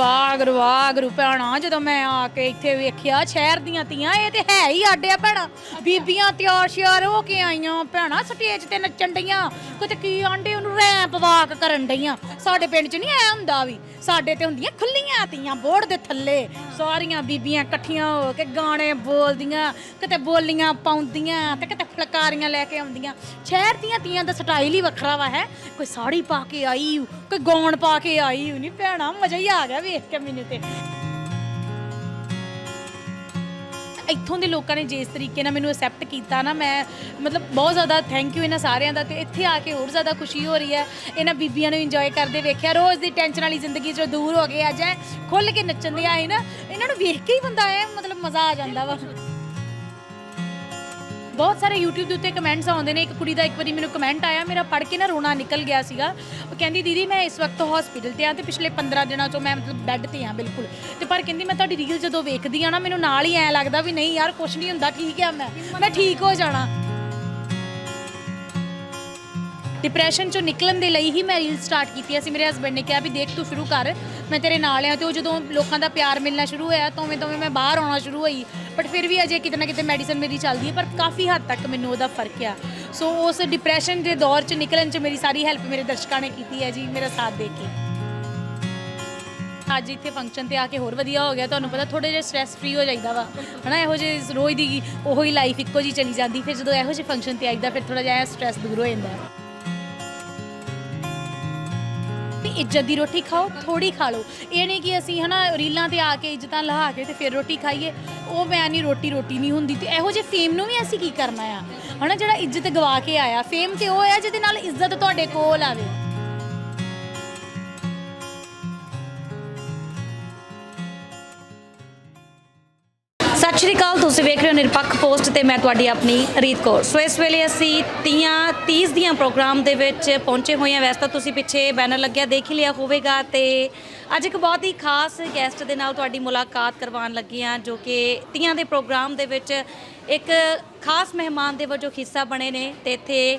ਵਾਗਰੂ ਵਾਗਰੂ ਭੈਣਾ ਜਦੋਂ ਮੈਂ ਆ ਕੇ ਇੱਥੇ ਵੇਖਿਆ, ਸ਼ਹਿਰ ਦੀਆਂ ਤੀਆਂ ਇਹ ਤੇ ਹੈ ਹੀ ਆਡਿਆ ਆ ਭੈਣਾ। ਬੀਬੀਆਂ ਤਿਆਰ ਸ਼ਿਆਰ ਹੋ ਕੇ ਆਈਆਂ, ਭੈਣਾ ਸਟੇਜ ਤੇ ਨੱਚਣ ਡਈਆਂ। ਕਿਤੇ ਕੀ ਆਂਡੇ ਉਹਨੂੰ ਰੈਂਪ ਵਾਕ ਕਰਨ ਡਈਆਂ। ਸਾਡੇ ਪਿੰਡ 'ਚ ਨਹੀਂ ਐ ਹੁੰਦਾ ਵੀ, ਸਾਡੇ ਤੇ ਹੁੰਦੀਆਂ ਖੁੱਲੀਆਂ ਤੀਆਂ ਬੋਰਡ ਦੇ ਥੱਲੇ। ਸਾਰੀਆਂ ਬੀਬੀਆਂ ਇਕੱਠੀਆਂ ਹੋ ਕੇ ਗਾਣੇ ਬੋਲਦੀਆਂ, ਕਿਤੇ ਬੋਲੀਆਂ ਪਾਉਂਦੀਆਂ ਤੇ ਕਿਤੇ ਫਲਕਾਰੀਆਂ ਲੈ ਕੇ ਆਉਂਦੀਆਂ। ਸ਼ਹਿਰ ਦੀਆਂ ਤੀਆਂ ਦਾ ਸਟਾਈਲ ਹੀ ਵੱਖਰਾ ਵਾ ਹੈ। ਕੋਈ ਸਾੜੀ ਪਾ ਕੇ ਆਈ, ਕੋਈ ਗੌਣ ਪਾ ਕੇ ਆਈ ਊ ਨਹੀਂ ਭੈਣਾ, ਮਜ਼ਾ ਹੀ ਆ ਗਿਆ ਵੀ ਵੇਖ ਕੇ ਮੈਨੂੰ ਤੇ ਇੱਥੋਂ ਦੇ ਲੋਕਾਂ ਨੇ ਜਿਸ ਤਰੀਕੇ ਨਾਲ ਮੈਨੂੰ ਅਸੈਪਟ ਕੀਤਾ ਨਾ, ਮੈਂ ਮਤਲਬ ਬਹੁਤ ਜ਼ਿਆਦਾ ਥੈਂਕ ਯੂ ਇਹਨਾਂ ਸਾਰਿਆਂ ਦਾ ਤੇ ਇੱਥੇ ਆ ਕੇ ਹੋਰ ਜ਼ਿਆਦਾ ਖੁਸ਼ੀ ਹੋ ਰਹੀ ਹੈ। ਇਹਨਾਂ ਬੀਬੀਆਂ ਨੂੰ ਇੰਜੋਏ ਕਰਦੇ ਵੇਖਿਆ, ਰੋਜ਼ ਦੀ ਟੈਨਸ਼ਨ ਵਾਲੀ ਜ਼ਿੰਦਗੀ ਚੋਂ ਦੂਰ ਹੋ ਗਏ ਅੱਜ ਐ ਖੁੱਲ ਕੇ ਨੱਚਣ ਦੇ ਆਏ ਨਾ? ਇਹਨਾਂ ਨੂੰ ਵੇਖ ਕੇ ਹੀ ਬੰਦਾ ਐ, ਮਤਲਬ ਮਜ਼ਾ ਆ ਜਾਂਦਾ ਵਾ। ਬਹੁਤ ਸਾਰੇ YouTube ਦੇ ਉੱਤੇ ਕਮੈਂਟਸ ਆਉਂਦੇ ਨੇ। ਇੱਕ ਕੁੜੀ ਦਾ ਇੱਕ ਵਾਰੀ ਮੈਨੂੰ ਕਮੈਂਟ ਆਇਆ, ਮੇਰਾ ਪੜ੍ਹ ਕੇ ਨਾ ਰੋਣਾ ਨਿਕਲ ਗਿਆ ਸੀਗਾ। ਉਹ ਕਹਿੰਦੀ, ਦੀਦੀ, ਮੈਂ ਇਸ ਵਕਤ ਹਸਪੀਟਲ ਤੇ ਆ ਤੇ ਪਿਛਲੇ 15 ਦਿਨਾਂ ਤੋਂ ਮੈਂ ਮਤਲਬ ਬੈੱਡ ਤੇ ਆ ਬਿਲਕੁਲ। ਤੇ ਪਰ ਕਹਿੰਦੀ, ਮੈਂ ਤੁਹਾਡੀ ਰੀਲ ਜਦੋਂ ਵੇਖਦੀ ਆ ਨਾ, ਮੈਨੂੰ ਨਾਲ ਹੀ ਐ ਲੱਗਦਾ ਵੀ ਨਹੀਂ ਯਾਰ ਕੁਝ ਨਹੀਂ ਹੁੰਦਾ, ਠੀਕ ਆ ਮੈਂ। ਮੈਂ ਠੀਕ ਹੋ ਜਾਣਾ। ਡਿਪਰੈਸ਼ਨ ਚੋਂ ਨਿਕਲਣ ਦੇ ਲਈ ਹੀ ਮੈਂ ਰੀਲ ਸਟਾਰਟ ਕੀਤੀ ਸੀ ਮੇਰੇ ਹਸਬੰਡ ਨੇ ਕਿਹਾ ਵੀ ਦੇਖ ਤੂੰ ਸ਼ੁਰੂ ਕਰ, ਮੈਂ ਤੇਰੇ ਨਾਲ ਆ ਤੇ ਉਹ ਜਦੋਂ ਲੋਕਾਂ ਦਾ ਪਿਆਰ ਮਿਲਣਾ ਸ਼ੁਰੂ ਹੋਇਆ ਤੋਵੇਂ ਤੋਵੇਂ ਮੈਂ ਬਾਹਰ ਆਉਣਾ ਸ਼ੁਰੂ ਹੋਈ। ਬਟ ਫਿਰ ਵੀ ਅਜੇ ਕਿਤੇ ਨਾ ਕਿਤੇ ਮੈਡੀਸਨ ਮੇਰੀ ਚੱਲਦੀ ਹੈ ਪਰ ਕਾਫੀ ਹੱਦ ਤੱਕ ਮੈਨੂੰ ਉਹਦਾ ਫ਼ਰਕ ਆ। ਸੋ ਉਸ ਡਿਪਰੈਸ਼ਨ ਦੇ ਦੌਰ ਚ ਨਿਕਲਣ ਚ ਮੇਰੀ ਸਾਰੀ ਹੈਲਪ ਮੇਰੇ ਦਰਸ਼ਕਾਂ ਨੇ ਕੀਤੀ ਹੈ ਜੀ, ਮੇਰਾ ਸਾਥ ਦੇ ਕੇ। ਅੱਜ ਇੱਥੇ ਫੰਕਸ਼ਨ ਤੇ ਆ ਕੇ ਹੋਰ ਵਧੀਆ ਹੋ ਗਿਆ, ਤੁਹਾਨੂੰ ਪਤਾ ਥੋੜੇ ਜਿਹਾ ਸਟ੍ਰੈਸ ਫ੍ਰੀ ਹੋ ਜਾਈਦਾ ਵਾ। ਹਨਾ, ਇਹੋ ਜਿਹੇ ਰੋਜ਼ ਦੀ ਉਹੋ ਹੀ ਲਾਈਫ ਇੱਕੋ ਜੀ ਚਲੀ ਜਾਂਦੀ, ਫਿਰ ਜਦੋਂ ਇਹੋ ਜਿਹੇ ਫੰਕਸ਼ਨ ਤੇ ਆਈਦਾ, ਫਿਰ ਥੋੜਾ ਜਿਹਾ ਸਟ੍ਰੈਸ ਦੂਰ ਹੋ ਜਾਂਦਾ। ਇੱਜ਼ਤ ਦੀ ਰੋਟੀ ਖਾਓ ਥੋੜੀ ਖਾ ਲਓ। ਇਹ ਨਹੀਂ ਕਿ ਅਸੀਂ ਹਨਾ ਰੀਲਾਂ ਤੇ ਆ ਕੇ ਇੱਜ਼ਤਾਂ ਲਹਾ ਕੇ ਤੇ ਫਿਰ ਰੋਟੀ ਖਾਈਏ। ਉਹ ਮੈਂ ਨਹੀਂ ਰੋਟੀ ਰੋਟੀ ਨਹੀਂ ਹੁੰਦੀ ਤੇ ਇਹੋ ਜਿਹੇ ਫੇਮ ਨੂੰ ਵੀ ਅਸੀਂ ਕੀ ਕਰਨਾ ਆ? ਹਨਾ ਜਿਹੜਾ ਇੱਜ਼ਤ ਗਵਾ ਕੇ ਆਇਆ ਫੇਮ ਤੇ ਉਹ ਆ ਜਿਹਦੇ ਨਾਲ ਇੱਜ਼ਤ ਤੁਹਾਡੇ ਕੋਲ ਆਵੇ। ਸ਼੍ਰੀ ਅਕਾਲ ਤੁਸੀਂ ਵੇਖ ਰਹੇ ਹੋ ਨਿਰਪੱਖ ਪੋਸਟ ਤੇ ਮੈਂ ਤੁਹਾਡੀ ਆਪਣੀ ਰੀਤ ਕੌਰ। ਸੋ ਇਸ ਵੇਲੇ ਅਸੀਂ ਤੀਆਂ 30 ਦੀਆਂ ਪ੍ਰੋਗਰਾਮ ਦੇ ਵਿੱਚ ਪਹੁੰਚੇ ਹੋਏ ਹਾਂ। ਵੈਸੇ ਤਾਂ ਤੁਸੀਂ ਪਿੱਛੇ ਬੈਨਰ ਲੱਗਿਆ, ਦੇਖ ਹੀ ਲਿਆ ਹੋਵੇਗਾ ਤੇ ਅੱਜ ਇੱਕ ਬਹੁਤ ਹੀ ਖਾਸ ਗੈਸਟ ਦੇ ਨਾਲ ਤੁਹਾਡੀ ਮੁਲਾਕਾਤ ਕਰਵਾਉਣ ਲੱਗੇ ਹਾਂ, ਜੋ ਕਿ ਤੀਆਂ ਦੇ ਪ੍ਰੋਗਰਾਮ ਦੇ ਵਿੱਚ ਇੱਕ ਖਾਸ ਮਹਿਮਾਨ ਦੇ ਵਜੋਂ ਹਿੱਸਾ ਬਣੇ ਨੇ ਤੇ ਇੱਥੇ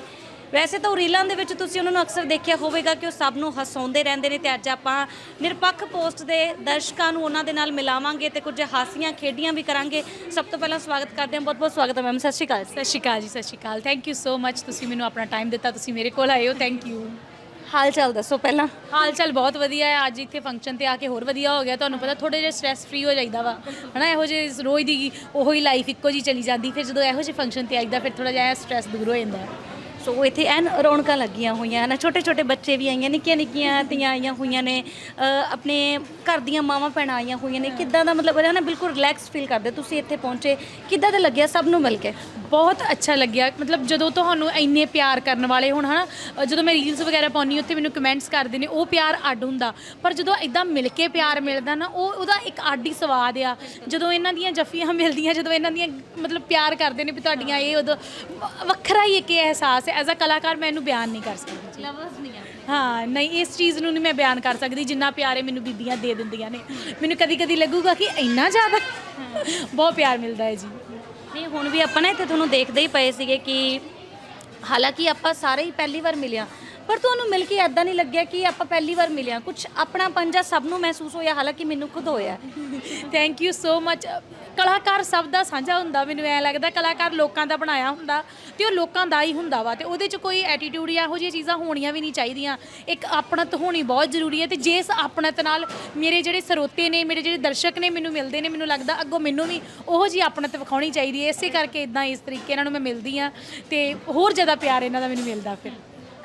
ਵੈਸੇ ਤਾਂ ਉਹ ਰੀਲਾਂ ਦੇ ਵਿੱਚ ਤੁਸੀਂ ਉਹਨਾਂ ਨੂੰ ਅਕਸਰ ਦੇਖਿਆ ਹੋਵੇਗਾ ਕਿ ਉਹ ਸਭ ਨੂੰ ਹਸਾਉਂਦੇ ਰਹਿੰਦੇ ਨੇ ਤੇ ਅੱਜ ਆਪਾਂ ਨਿਰਪੱਖ ਪੋਸਟ ਦੇ ਦਰਸ਼ਕਾਂ ਨੂੰ ਉਹਨਾਂ ਦੇ ਨਾਲ ਮਿਲਾਵਾਂਗੇ ਤੇ ਕੁਝ ਹਾਸੀਆਂ ਖੇਡੀਆਂ ਵੀ ਕਰਾਂਗੇ। ਸਭ ਤੋਂ ਪਹਿਲਾਂ ਸਵਾਗਤ ਕਰਦੇ ਹਾਂ ਬਹੁਤ ਬਹੁਤ ਸਵਾਗਤ ਹੈ ਮੈਮ ਸਤਿ ਸ਼੍ਰੀ ਅਕਾਲ। ਸਤਿ ਸ਼੍ਰੀ ਅਕਾਲ ਜੀ ਸਤਿ ਸ਼੍ਰੀ ਅਕਾਲ। ਥੈਂਕ ਯੂ ਸੋ ਮੱਚ ਤੁਸੀਂ ਮੈਨੂੰ ਆਪਣਾ ਟਾਈਮ ਦਿੱਤਾ ਤੁਸੀਂ ਮੇਰੇ ਕੋਲ ਆਏ ਹੋ ਥੈਂਕ ਯੂ ਹਾਲ ਚਾਲ ਦੱਸੋ ਪਹਿਲਾਂ। ਹਾਲ ਚਾਲ ਬਹੁਤ ਵਧੀਆ ਹੈ ਅੱਜ ਇੱਥੇ ਫੰਕਸ਼ਨ ਤੇ ਆ ਕੇ ਹੋਰ ਵਧੀਆ ਹੋ ਗਿਆ ਤੁਹਾਨੂੰ ਪਤਾ ਥੋੜੇ ਜਿਹਾ ਸਟ੍ਰੈਸ ਫ੍ਰੀ ਹੋ ਜਾਈਦਾ ਵਾ। ਹਨਾ ਇਹੋ ਜਿਹੇ ਰੋਜ਼ ਦੀ ਉਹੋ ਹੀ ਲਾਈਫ ਇੱਕੋ ਜੀ ਚਲੀ ਜਾਂਦੀ ਫਿਰ ਜਦੋਂ ਇਹੋ ਜਿਹੇ ਫੰਕਸ਼ਨ ਤੇ ਆਈਦਾ ਫਿਰ ਥੋੜਾ ਜਿਹਾ ਸਟ੍ਰੈਸ ਦੂਰ ਹੋ ਜਾਂਦਾ। ਸੋ ਇੱਥੇ ਐਨ ਰੌਣਕਾਂ ਲੱਗੀਆਂ ਹੋਈਆਂ ਹਨ। ਛੋਟੇ ਛੋਟੇ ਬੱਚੇ ਵੀ ਆਈਆਂ ਨਿੱਕੀਆਂ ਨਿੱਕੀਆਂ ਧੀਆਂ ਆਈਆਂ ਹੋਈਆਂ ਨੇ ਆਪਣੇ ਘਰ ਦੀਆਂ ਮਾਵਾਂ ਭੈਣਾਂ ਆਈਆਂ ਹੋਈਆਂ ਨੇ। ਕਿੱਦਾਂ ਦਾ ਮਤਲਬ ਹੈ ਨਾ ਬਿਲਕੁਲ ਰਿਲੈਕਸ ਫੀਲ ਕਰਦੇ। ਤੁਸੀਂ ਇੱਥੇ ਪਹੁੰਚੇ ਕਿੱਦਾਂ ਦਾ ਲੱਗਿਆ ਸਭ ਨੂੰ ਮਿਲ ਕੇ? ਬਹੁਤ ਅੱਛਾ ਲੱਗਿਆ। ਮਤਲਬ ਜਦੋਂ ਤੁਹਾਨੂੰ ਇੰਨੇ ਪਿਆਰ ਕਰਨ ਵਾਲੇ ਹੁਣ ਹਨਾ? ਅ, ਜਦੋਂ ਮੈਂ ਰੀਲਸ ਵਗੈਰਾ ਪਾਉਣੀ ਉੱਥੇ ਮੈਨੂੰ ਕਮੈਂਟਸ ਕਰਦੇ ਨੇ ਉਹ ਪਿਆਰ ਅੱਡ ਹੁੰਦਾ। ਪਰ ਜਦੋਂ ਇਦਾਂ ਮਿਲ ਕੇ ਪਿਆਰ ਮਿਲਦਾ ਨਾ ਉਹ ਉਹਦਾ ਇੱਕ ਅੱਡ ਹੀ ਸਵਾਦ ਆ। ਜਦੋਂ ਇਹਨਾਂ ਦੀਆਂ ਜੱਫੀਆਂ ਮਿਲਦੀਆਂ ਜਦੋਂ ਇਹਨਾਂ ਦੀਆਂ ਮਤਲਬ ਪਿਆਰ ਕਰਦੇ ਨੇ ਵੀ ਤੁਹਾਡੀਆਂ ਇਹ ਉਦੋਂ ਵੱਖਰਾ ਹੀ ਇੱਕ ਅਹਿਸਾਸ ਹੈ ਐਜ਼ ਅ ਕਲਾਕਾਰ ਮੈਂ ਇਹਨੂੰ ਬਿਆਨ ਨਹੀਂ ਕਰ ਸਕਦੀ ਜੀ। ਲਵਰਸ ਨਹੀਂ ਆ। ਹਾਂ ਨਹੀਂ ਇਸ ਚੀਜ਼ ਨੂੰ ਨਹੀਂ ਮੈਂ ਬਿਆਨ ਕਰ ਸਕਦੀ ਜਿੰਨਾ ਪਿਆਰ ਮੈਨੂੰ ਬੀਬੀਆਂ ਦੇ ਦਿੰਦੀਆਂ ਨੇ। ਮੈਨੂੰ ਕਦੀ ਕਦੀ ਲੱਗੂਗਾ ਕਿ ਇੰਨਾ ਜ਼ਿਆਦਾ ਬਹੁਤ ਪਿਆਰ ਮਿਲਦਾ ਹੈ ਜੀ। ਨਹੀਂ ਹੁਣ ਵੀ ਆਪਾਂ ਨਾ ਇੱਥੇ ਤੁਹਾਨੂੰ ਦੇਖਦੇ ਹੀ ਪਏ ਸੀਗੇ ਕਿ ਹਾਲਾਂਕਿ ਆਪਾਂ ਸਾਰੇ ਹੀ ਪਹਿਲੀ ਵਾਰ ਮਿਲਿਆ ਪਰ ਤੁਹਾਨੂੰ ਮਿਲ ਕੇ ਐਦਾਂ ਨਹੀਂ ਲੱਗਿਆ ਕਿ ਆਪਾਂ ਪਹਿਲੀ ਵਾਰ ਮਿਲਿਆ ਕੁਝ ਆਪਣਾ ਪੰਜਾ ਸਭ ਨੂੰ ਮਹਿਸੂਸ ਹੋਇਆ ਹਾਲਾਂਕਿ ਮੈਨੂੰ ਖੁਦ ਹੋਇਆ। ਥੈਂਕ ਯੂ ਸੋ ਮਚ ਕਲਾਕਾਰ ਸਭ ਦਾ ਸਾਂਝਾ ਹੁੰਦਾ, ਮੈਨੂੰ ਐ ਲੱਗਦਾ ਕਲਾਕਾਰ ਲੋਕਾਂ ਦਾ ਬਣਾਇਆ ਹੁੰਦਾ ਤੇ ਉਹ ਲੋਕਾਂ ਦਾ ਹੀ ਹੁੰਦਾ ਵਾ ਤੇ ਉਹਦੇ 'ਚ ਕੋਈ ਐਟੀਟਿਊਡ ਜਾਂ ਇਹੋ ਜਿਹੀਆਂ ਚੀਜ਼ਾਂ ਹੋਣੀਆਂ ਵੀ ਨਹੀਂ ਚਾਹੀਦੀਆਂ। ਇੱਕ ਆਪਣਤ ਹੋਣੀ ਬਹੁਤ ਜ਼ਰੂਰੀ ਹੈ ਤੇ ਜੇ ਇਸ ਆਪਣਤ ਨਾਲ ਮੇਰੇ ਜਿਹੜੇ ਸਰੋਤੇ ਨੇ, ਮੇਰੇ ਜਿਹੜੇ ਦਰਸ਼ਕ ਨੇ ਮੈਨੂੰ ਮਿਲਦੇ ਨੇ, ਮੈਨੂੰ ਲੱਗਦਾ ਅੱਗੋਂ ਮੈਨੂੰ ਵੀ ਉਹੋ ਜੀ ਆਪਣਤ ਵਿਖਾਉਣੀ ਚਾਹੀਦੀ ਹੈ। ਇਸੇ ਕਰਕੇ ਇਦਾਂ ਇਸ ਤਰੀਕੇ ਇਹਨਾਂ ਨੂੰ ਮੈਂ ਮਿਲਦੀ ਆ ਤੇ ਹੋਰ ਜ਼ਿਆਦਾ ਪਿਆਰ ਇਹਨਾਂ ਦਾ ਮੈਨੂੰ ਮਿਲਦਾ ਫਿਰ।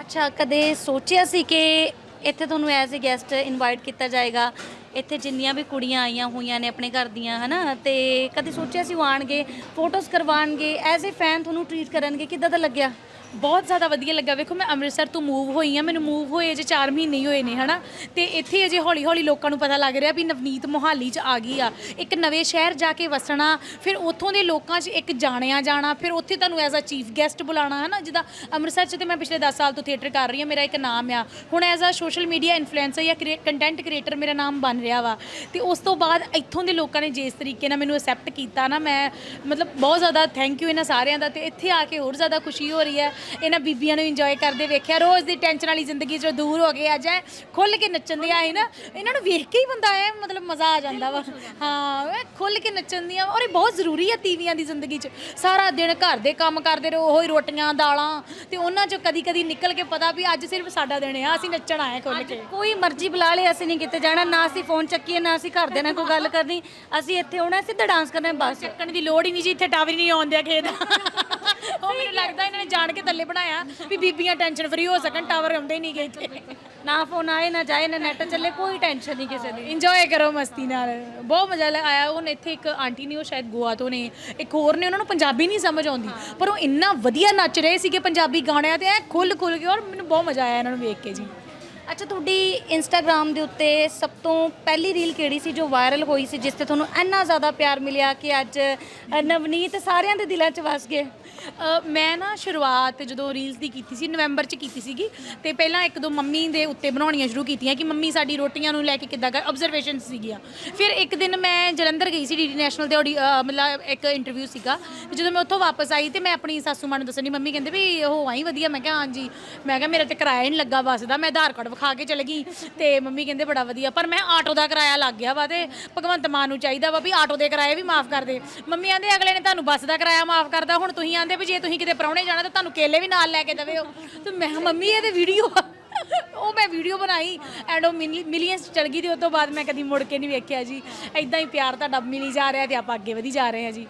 ਅੱਛਾ, ਕਦੇ ਸੋਚਿਆ ਸੀ ਕਿ ਇੱਥੇ ਤੁਹਾਨੂੰ ਐਜ਼ ਅ ਗੈਸਟ ਇਨਵਾਈਟ ਕੀਤਾ ਜਾਏਗਾ? ਇੱਥੇ ਜਿੰਨੀਆਂ ਵੀ ਕੁੜੀਆਂ ਆਈਆਂ ਹੋਈਆਂ ਨੇ ਆਪਣੇ ਘਰ ਦੀਆਂ, ਹਨਾ? ਤੇ ਕਦੇ ਸੋਚਿਆ ਸੀ ਉਹ ਆਣਗੇ ਫੋਟੋਜ਼ ਕਰਵਾਣਗੇ ਐਜ਼ ਅ ਫੈਨ ਤੁਹਾਨੂੰ ਟ੍ਰੀਟ ਕਰਨਗੇ, ਕਿੱਦਾਂ ਦਾ ਲੱਗਿਆ? ਬਹੁਤ ਜ਼ਿਆਦਾ ਵਧੀਆ ਲੱਗਾ। ਵੇਖੋ, ਮੈਂ ਅੰਮ੍ਰਿਤਸਰ ਤੋਂ ਮੂਵ ਹੋਈ ਆ ਮੈਨੂੰ ਮੂਵ ਹੋਏ ਜੇ 4 ਮਹੀਨੇ ਹੀ ਹੋਏ ਨੇ, ਹਨਾ? ਤੇ ਇੱਥੇ ਅਜੇ ਹੌਲੀ ਹੌਲੀ ਲੋਕਾਂ ਨੂੰ ਪਤਾ ਲੱਗ ਰਿਹਾ ਵੀ ਨਵਨੀਤ ਮੋਹਾਲੀ 'ਚ ਆ ਗਈ ਆ। ਇੱਕ ਨਵੇਂ ਸ਼ਹਿਰ ਜਾ ਕੇ ਵਸਣਾ, ਫਿਰ ਉੱਥੋਂ ਦੇ ਲੋਕਾਂ 'ਚ ਇੱਕ ਜਾਣਿਆ ਜਾਣਾ, ਫਿਰ ਉੱਥੇ ਤੁਹਾਨੂੰ ਐਜ਼ ਅ ਚੀਫ ਗੈਸਟ ਬੁਲਾਣਾ ਹੈ ਨਾ ਜਿੱਦਾਂ ਅੰਮ੍ਰਿਤਸਰ 'ਚ ਤੇ ਮੈਂ ਪਿਛਲੇ 10 ਸਾਲ ਤੋਂ ਥੀਏਟਰ ਕਰ ਰਹੀ ਹਾਂ, ਮੇਰਾ ਇੱਕ ਨਾਮ ਆ। ਹੁਣ as a social media influencer ਜਾਂ ਕੰਟੈਂਟ ਕ੍ਰੀਏਟਰ ਮੇਰਾ ਨਾਮ ਬਣ ਰਿਹਾ ਵਾ। ਤੇ ਉਸ ਤੋਂ ਬਾਅਦ ਇੱਥੋਂ ਦੇ ਲੋਕਾਂ ਨੇ ਜਿਸ ਤਰੀਕੇ ਨਾਲ ਮੈਨੂੰ ਅਸੈਪਟ ਕੀਤਾ ਨਾ, ਮੈਂ ਮਤਲਬ ਬਹੁਤ ਜ਼ਿਆਦਾ ਥੈਂਕ ਯੂ ਇਹਨਾਂ ਸਾਰਿਆਂ ਦਾ। ਤੇ ਇੱਥੇ ਆ ਕੇ ਹੋਰ ਜ਼ਿਆਦਾ ਖੁਸ਼ੀ ਹੋ ਰਹੀ ਹੈ। ਇਹਨਾਂ ਬੀਬੀਆਂ ਨੂੰ ਇੰਜੋਏ ਕਰਦੇ ਵੇਖਿਆ। ਰੋਜ਼ ਦੀ ਟੈਨਸ਼ਨ ਵਾਲੀ ਜ਼ਿੰਦਗੀ ਚੋਂ ਦੂਰ ਹੋ ਕੇ ਅੱਜ ਐ ਖੁੱਲ ਕੇ ਨੱਚਣ ਦੀਆਂ ਹੈ ਨਾ। ਇਹਨਾਂ ਨੂੰ ਵੇਖ ਕੇ ਹੀ ਬੰਦਾ ਐ ਮਤਲਬ ਮਜ਼ਾ ਆ ਜਾਂਦਾ ਵਾ। ਹਾਂ ਇਹ ਖੁੱਲ ਕੇ ਨੱਚਣ ਦੀਆਂ ਔਰ ਇਹ ਬਹੁਤ ਜ਼ਰੂਰੀ ਹੈ ਤੀਵੀਆਂ ਦੀ ਜ਼ਿੰਦਗੀ 'ਚ। ਸਾਰਾ ਦਿਨ ਘਰ ਦੇ ਕੰਮ ਕਰਦੇ ਰਹੋ ਉਹੀ ਰੋਟੀਆਂ ਦਾਲਾਂ ਤੇ ਉਹਨਾਂ 'ਚੋਂ ਕਦੀ ਕਦੀ ਨਿਕਲ ਕੇ ਪਤਾ ਵੀ ਅੱਜ ਸਿਰਫ ਸਾਡਾ ਦਿਨ ਆ ਅਸੀਂ ਨੱਚਣ ਆਏ ਖੁੱਲ ਕੇ। ਕੋਈ ਮਰਜ਼ੀ ਬੁਲਾ ਲਿਆ ਅਸੀਂ ਨਹੀਂ ਕਿਤੇ ਜਾਣਾ ਨਾ ਅਸੀਂ ਫੋਨ ਚੱਕੀਏ ਨਾ ਅਸੀਂ ਘਰ ਦੇ ਨਾਲ ਕੋਈ ਗੱਲ ਕਰਨੀ। ਅਸੀਂ ਇੱਥੇ ਆਉਣਾ ਸਿੱਧਾ ਡਾਂਸ ਕਰਨਾ ਬਸ। ਚੱਕਣ ਦੀ ਲੋੜ ਹੀ ਨਹੀਂ ਜੀ ਇੱਥੇ ਟਾਵਰ ਨਹੀਂ ਆਉਂਦਿਆ ਖੇਤ ਉਹ ਮੈਨੂੰ ਲੱਗਦਾ ਇਹਨਾਂ ਨੇ ਜਾਣ ਕੇ ਥੱਲੇ ਬਣਾਇਆ ਵੀ ਬੀਬੀਆਂ ਟੈਨਸ਼ਨ ਫਰੀ ਹੋ ਸਕਣ ਟਾਵਰ ਆਉਂਦੇ ਨਹੀਂ ਗਏ ਇੱਥੇ। ਨਾ ਫੋਨ ਆਏ ਨਾ ਜਾਏ ਨਾ ਨੈਟ ਚੱਲੇ ਕੋਈ ਟੈਨਸ਼ਨ ਨਹੀਂ ਕਿਸੇ ਦੀ। ਇੰਜੋਏ ਕਰੋ ਮਸਤੀ ਨਾਲ। ਬਹੁਤ ਮਜ਼ਾ ਲ- ਆਇਆ। ਹੁਣ ਇੱਥੇ ਇੱਕ ਆਂਟੀ ਨੇ ਉਹ ਸ਼ਾਇਦ ਗੋਆ ਤੋਂ ਨੇ। ਇੱਕ ਹੋਰ ਨੇ ਉਹਨਾਂ ਨੂੰ ਪੰਜਾਬੀ ਨਹੀਂ ਸਮਝ ਆਉਂਦੀ। ਪਰ ਉਹ ਇੰਨਾ ਵਧੀਆ ਨੱਚ ਰਹੇ ਸੀਗੇ ਪੰਜਾਬੀ ਗਾਣਿਆਂ ਤੇ ਐ ਖੁੱਲ ਖੁੱਲ ਕੇ ਔਰ ਮੈਨੂੰ ਬਹੁਤ ਮਜ਼ਾ ਆਇਆ ਇਹਨਾਂ ਨੂੰ ਵੇਖ ਕੇ ਜੀ। ਅੱਛਾ ਤੁਹਾਡੀ ਇੰਸਟਾਗ੍ਰam ਦੇ ਉੱਤੇ ਸਭ ਤੋਂ ਪਹਿਲੀ ਰੀਲ ਕਿਹੜੀ ਸੀ ਜੋ ਵਾਇਰਲ ਹੋਈ ਸੀ ਜਿਸ ਤੇ ਤੁਹਾਨੂੰ ਇੰਨਾ ਜ਼ਿਆਦਾ ਪਿਆਰ ਮਿਲਿਆ ਕਿ ਅੱਜ ਅ, ਨਵਨੀਤ ਸਾਰਿਆਂ ਦੇ ਦਿਲਾਂ 'ਚ ਵਸ ਗਏ? ਅ, ਮੈਂ ਨਾ ਸ਼ੁਰੂਆਤ ਜਦੋਂ ਰੀਲਸ ਦੀ ਕੀਤੀ ਸੀ ਨਵੰਬਰ ਚ ਕੀਤੀ ਸੀਗੀ ਤੇ ਪਹਿਲਾਂ ਇੱਕ ਦੋ ਮੰਮੀ ਦੇ ਉੱਤੇ ਬਣਾਉਣੀਆਂ ਸ਼ੁਰੂ ਕੀਤੀਆਂ ਕਿ ਮੰਮੀ ਸਾਡੀ ਰੋਟੀਆਂ ਨੂੰ ਲੈ ਕੇ ਕਿੱਦਾਂ ਕਰ ਆਬਜ਼ਰਵੇਸ਼ਨ ਸੀਗੀਆਂ। ਫਿਰ ਇੱਕ ਦਿਨ ਮੈਂ ਜਲੰਧਰ ਗਈ ਸੀ ਡੀਡੀ ਨੈਸ਼ਨਲ ਤੇ ਆਡੀ ਮਤਲਬ ਇੱਕ ਇੰਟਰਵਿਊ ਸੀਗਾ ਤੇ ਜਦੋਂ ਮੈਂ ਉੱਥੋਂ ਵਾਪਸ ਆਈ ਤੇ ਮੈਂ ਆਪਣੀ ਸਾਸੂ ਮਾਂ ਨੂੰ ਦੱਸਣੀ ਮੰਮੀ ਕਹਿੰਦੇ ਵੀ ਉਹ ਆਈ ਵਧੀਆ ਮੈਂ ਕਿਹਾ ਹਾਂਜੀ। ਮੈਂ ਕਿਹਾ ਮੇਰਾ ਤੇ ਕਿਰਾਇਆ ਹੀ ਨਹੀਂ ਲੱਗਾ ਬੱਸ ਦਾ ਮੈਂ ਆਧਾਰ ਕਾਰਡ ਵਿਖਾ ਕੇ ਚਲੇ ਗਈ ਤੇ ਮੰਮੀ ਕਹਿੰਦੇ ਬੜਾ ਵਧੀਆ। ਪਰ ਮੈਂ ਆਟੋ ਦਾ ਕਿਰਾਇਆ ਲੱਗ ਗਿਆ ਵਾ ਤੇ ਭਗਵੰਤ ਮਾਨ ਨੂੰ ਚਾਹੀਦਾ ਵਾ ਵੀ ਆਟੋ ਦੇ ਕਿਰਾਏ ਵੀ ਮਾਫ ਕਰ ਦੇ। ਮੰਮੀ ਆਂਦੇ ਅਗਲੇ ਨੇ ਤੁਹਾਨੂੰ ਬੱਸ ਦਾ ਕਿਰਾਇਆ ਮਾਫ ਕਰਦਾ ਹੁਣ ਤੁਸੀਂ ਆਂਦੇ ਵੀ ਜੇ ਤੁਸੀਂ ਕਿਤੇ ਪ੍ਰਾਹੁਣੇ ਜਾਣਾ ਤਾਂ ਤੁਹਾਨੂੰ ਕੇਲੇ ਵੀ ਨਾਲ ਲੈ ਕੇ ਦੇਵੇ ਤੇ ਮੈਂ ਕਿਹਾ, ਮੰਮੀ ਇਹ ਤੇ ਵੀਡੀਓ ਆ। ਉਹ ਮੈਂ ਵੀਡੀਓ ਬਣਾਈ ਐਂਡ ਉਹ ਮਿਲੀਅਨਸ ਚਲ ਗਈ ਤੇ ਉਸ ਤੋਂ ਬਾਅਦ ਮੈਂ ਕਦੀ ਮੁੜ ਕੇ ਨਹੀਂ ਵੇਖਿਆ ਜੀ। ਐਦਾਂ ਹੀ ਪਿਆਰ ਤੁਹਾਡਾ ਮਿਲੀ ਜਾ ਰਿਹਾ ਤੇ ਆਪਾਂ ਅੱਗੇ ਵਧੀ ਜਾ ਰਹੇ ਹਾਂ ਜੀ।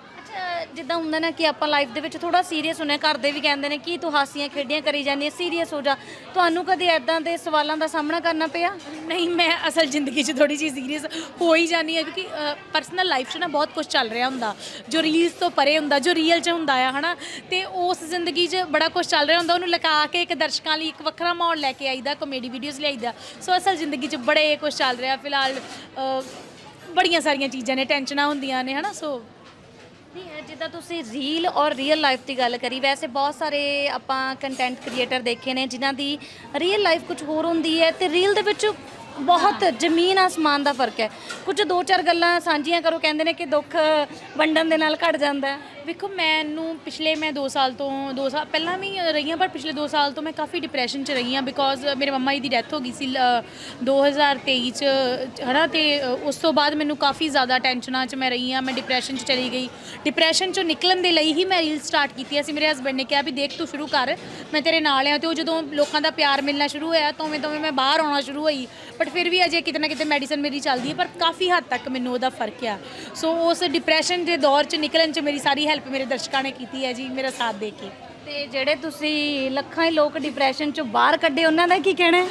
ਜਿੱਦਾਂ ਹੁੰਦਾ ਨਾ ਕਿ ਆਪਾਂ ਲਾਈਫ ਦੇ ਵਿੱਚ ਥੋੜਾ ਸੀਰੀਅਸ ਹੁੰਨੇ ਘਰ ਦੇ ਵੀ ਕਹਿੰਦੇ ਨੇ ਕਿ ਤੂੰ ਹਾਸੀਆਂ ਖੇਡੀਆਂ ਕਰੀ ਜਾਂਦੀ ਹੈ ਸੀਰੀਅਸ ਹੋ ਜਾ। ਤੁਹਾਨੂੰ ਕਦੇ ਐਦਾਂ ਦੇ ਸਵਾਲਾਂ ਦਾ ਸਾਹਮਣਾ ਕਰਨਾ ਪਿਆ? ਨਹੀਂ, ਮੈਂ ਅਸਲ ਜ਼ਿੰਦਗੀ 'ਚ ਥੋੜੀ ਜਿਹੀ ਸੀਰੀਅਸ ਹੋ ਹੀ ਜਾਂਦੀ ਹੈ ਕਿਉਂਕਿ ਪਰਸਨਲ ਲਾਈਫ 'ਚ ਨਾ ਬਹੁਤ ਕੁਝ ਚੱਲ ਰਿਹਾ ਹੁੰਦਾ। ਜੋ ਰੀਲਸ ਤੋਂ ਪਰੇ ਹੁੰਦਾ, ਜੋ ਰੀਅਲ 'ਚ ਹੁੰਦਾ ਆ, ਹਨਾ? ਤੇ ਉਸ ਜ਼ਿੰਦਗੀ 'ਚ ਬੜਾ ਕੁਝ ਚੱਲ ਰਿਹਾ ਹੁੰਦਾ, ਉਹਨੂੰ ਲਗਾ ਕੇ ਇੱਕ ਦਰਸ਼ਕਾਂ ਲਈ ਇੱਕ ਵੱਖਰਾ ਮਾਹੌਲ ਲੈ ਕੇ ਆਈਦਾ ਕਮੇਡੀ ਵੀਡੀਓਜ਼ ਲਿਆਈਦਾ। ਸੋ ਅਸਲ ਜ਼ਿੰਦਗੀ 'ਚ ਬੜੇ ਕੁਝ ਚੱਲ ਰਿਹਾ, ਫਿਲਹਾਲ ਬੜੀਆਂ ਸਾਰੀਆਂ ਚੀਜ਼ਾਂ ਨੇ ਟੈਨਸ਼ਨਾਂ ਹੁੰਦੀਆਂ ਨੇ, ਹਨਾ? ਸੋ ਨਹੀਂ ਇਹ ਜਿੱਦਾਂ ਤੁਸੀਂ ਰੀਲ ਔਰ ਰੀਅਲ ਲਾਈਫ ਦੀ ਗੱਲ ਕਰੀ ਵੈਸੇ ਬਹੁਤ ਸਾਰੇ ਆਪਾਂ ਕੰਟੈਂਟ ਕ੍ਰੀਏਟਰ ਦੇਖੇ ਨੇ ਜਿਨ੍ਹਾਂ ਦੀ ਰੀਅਲ ਲਾਈਫ ਕੁਝ ਹੋਰ ਹੁੰਦੀ ਹੈ ਤੇ ਰੀਲ ਦੇ ਵਿੱਚ ਬਹੁਤ ਜ਼ਮੀਨ ਆਸਮਾਨ ਦਾ ਫ਼ਰਕ ਹੈ। ਕੁਝ ਦੋ ਚਾਰ ਗੱਲਾਂ ਸਾਂਝੀਆਂ ਕਰੋ ਕਹਿੰਦੇ ਨੇ ਕਿ ਦੁੱਖ ਵੰਡਣ ਦੇ ਨਾਲ ਘਟ ਜਾਂਦਾ ਹੈ। ਵੇਖੋ ਮੈਨੂੰ ਪਿਛਲੇ ਮੈਂ 2 ਸਾਲ ਤੋਂ 2 ਸਾਲ ਪਹਿਲਾਂ ਵੀ ਰਹੀ ਹਾਂ ਪਰ ਪਿਛਲੇ 2 ਸਾਲ ਤੋਂ ਮੈਂ ਕਾਫੀ ਡਿਪਰੈਸ਼ਨ 'ਚ ਰਹੀ ਹਾਂ ਬਿਕੋਜ਼ ਮੇਰੇ ਮੰਮਾ ਜੀ ਦੀ ਡੈਥ ਹੋ ਗਈ ਸੀ ਲ- 2023 'ਚ ਹਨਾ ਤੇ ਅ, ਉਸ ਤੋਂ ਬਾਅਦ ਮੈਨੂੰ ਕਾਫੀ ਜ਼ਿਆਦਾ ਟੈਨਸ਼ਨਾਂ 'ਚ ਮੈਂ ਰਹੀ ਹਾਂ ਮੈਂ ਡਿਪਰੈਸ਼ਨ 'ਚ ਚਲੀ ਗਈ। ਡਿਪਰੈਸ਼ਨ 'ਚੋਂ ਨਿਕਲਣ ਦੇ ਲਈ ਹੀ ਮੈਂ ਰੀਲ ਸਟਾਰਟ ਕੀਤੀ ਸੀ। ਮੇਰੇ ਹਸਬੰਡ ਨੇ ਕਿਹਾ ਵੀ ਦੇਖ ਤੂੰ ਸ਼ੁਰੂ ਕਰ ਮੈਂ ਤੇਰੇ ਨਾਲ ਆ ਤੇ ਉਹ ਜਦੋਂ ਲੋਕਾਂ ਦਾ ਪਿਆਰ ਮਿਲਣਾ ਸ਼ੁਰੂ ਹੋਇਆ ਤਾਂ ਉਵੇਂ ਮੈਂ ਬਾਹਰ ਆਉਣਾ ਸ਼ੁਰੂ ਹੋਈ। ਬਟ ਫਿਰ ਵੀ ਅਜੇ ਕਿਤੇ ਨਾ ਕਿਤੇ ਮੈਡੀਸਨ ਮੇਰੀ ਚੱਲਦੀ ਹੈ ਪਰ ਕਾਫੀ ਹੱਦ ਤੱਕ ਮੈਨੂੰ ਉਹਦਾ ਫ਼ਰਕ ਆ। ਸੋ ਉਸ ਡਿਪਰੈਸ਼ਨ ਦੇ ਦੌਰ 'ਚ ਨਿਕਲਣ 'ਚ ਮੇਰੀ ਸਾਰੀ ਹੈਲਪ ਮੇਰੇ ਦਰਸ਼ਕਾਂ ਨੇ ਕੀਤੀ ਹੈ ਜੀ ਮੇਰਾ ਸਾਥ ਦੇ ਕੇ। ਤੇ ਜਿਹੜੇ ਤੁਸੀਂ ਲੱਖਾਂ ਹੀ ਲੋਕ ਡਿਪਰੈਸ਼ਨ ਚੋਂ ਬਾਹਰ ਕੱਢੇ ਉਹਨਾਂ ਦਾ ਕੀ ਕਹਿਣਾ ਹੈ?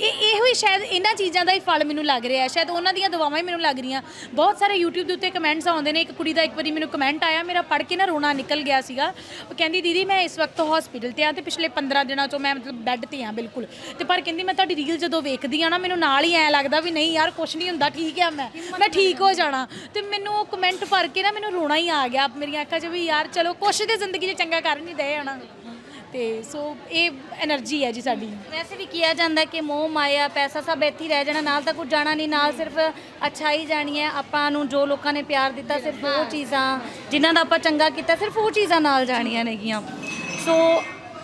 ਇਹ ਇਹੋ ਹੀ ਸ਼ਾਇਦ ਇਹਨਾਂ ਚੀਜ਼ਾਂ ਦਾ ਹੀ ਫਲ ਮੈਨੂੰ ਲੱਗ ਰਿਹਾ ਸ਼ਾਇਦ ਉਹਨਾਂ ਦੀਆਂ ਦੁਆਵਾਂ ਹੀ ਮੈਨੂੰ ਲੱਗ ਰਹੀਆਂ। ਬਹੁਤ ਸਾਰੇ YouTube ਦੇ ਉੱਤੇ ਕਮੈਂਟਸ ਆਉਂਦੇ ਨੇ ਇੱਕ ਕੁੜੀ ਦਾ ਇੱਕ ਵਾਰੀ ਮੈਨੂੰ ਕਮੈਂਟ ਆਇਆ ਮੇਰਾ ਪੜ੍ਹ ਕੇ ਨਾ ਰੋਣਾ ਨਿਕਲ ਗਿਆ ਸੀਗਾ। ਉਹ ਕਹਿੰਦੀ ਦੀਦੀ ਮੈਂ ਇਸ ਵਕਤ ਹਸਪੀਟਲ ਤੇ ਆ ਤੇ ਪਿਛਲੇ 15 ਦਿਨਾਂ ਤੋਂ ਮੈਂ ਮਤਲਬ ਬੈੱਡ ਤੇ ਆ ਬਿਲਕੁਲ। ਤੇ ਪਰ ਕਹਿੰਦੀ ਮੈਂ ਤੁਹਾਡੀ ਰੀਲ ਜਦੋਂ ਵੇਖਦੀ ਆ ਨਾ ਮੈਨੂੰ ਨਾਲ ਹੀ ਐ ਲੱਗਦਾ ਵੀ ਨਹੀਂ ਯਾਰ ਕੁਝ ਨਹੀਂ ਹੁੰਦਾ ਠੀਕ ਆ ਮੈਂ। ਮੈਂ ਠੀਕ ਹੋ ਜਾਣਾ। ਤੇ ਮੈਨੂੰ ਉਹ ਕਮੈਂਟ ਪੜ੍ਹ ਕੇ ਨਾ ਮੈਨੂੰ ਰੋਣਾ ਹੀ ਆ ਗਿਆ। ਮੇਰੀਆਂ ਅੱਖਾਂ 'ਚ ਵੀ ਯਾਰ ਚਲੋ ਕੁਛ ਤੇ ਜ਼ਿੰਦਗੀ 'ਚ ਚੰਗਾ ਕਰ ਨਹੀਂ ਦਏ ਜਾਣਾ ਤੇ ਸੋ ਇਹ એનર્ਜੀ ਹੈ ਜੀ ਸਾਡੀ। ਵੈਸੇ ਵੀ ਕਿਹਾ ਜਾਂਦਾ ਕਿ ਮੋਹ ਮਾਇਆ ਪੈਸਾ ਸਭ ਇੱਥੇ ਹੀ ਰਹਿ ਜਾਣਾ। ਨਾਲ ਤਾਂ ਕੁਝ ਜਾਣਾ ਨਹੀਂ ਨਾਲ ਸਿਰਫ ਅਛਾਈ ਜਾਣੀ ਹੈ। ਆਪਾਂ ਨੂੰ ਜੋ ਲੋਕਾਂ ਨੇ ਪਿਆਰ ਦਿੱਤਾ ਸਿਰਫ ਉਹ ਚੀਜ਼ਾਂ ਜਿਨ੍ਹਾਂ ਦਾ ਆਪਾਂ ਚੰਗਾ ਕੀਤਾ ਸਿਰਫ ਉਹ ਚੀਜ਼ਾਂ ਨਾਲ ਜਾਣੀਆਂ ਨੇਗੀਆਂ। ਸੋ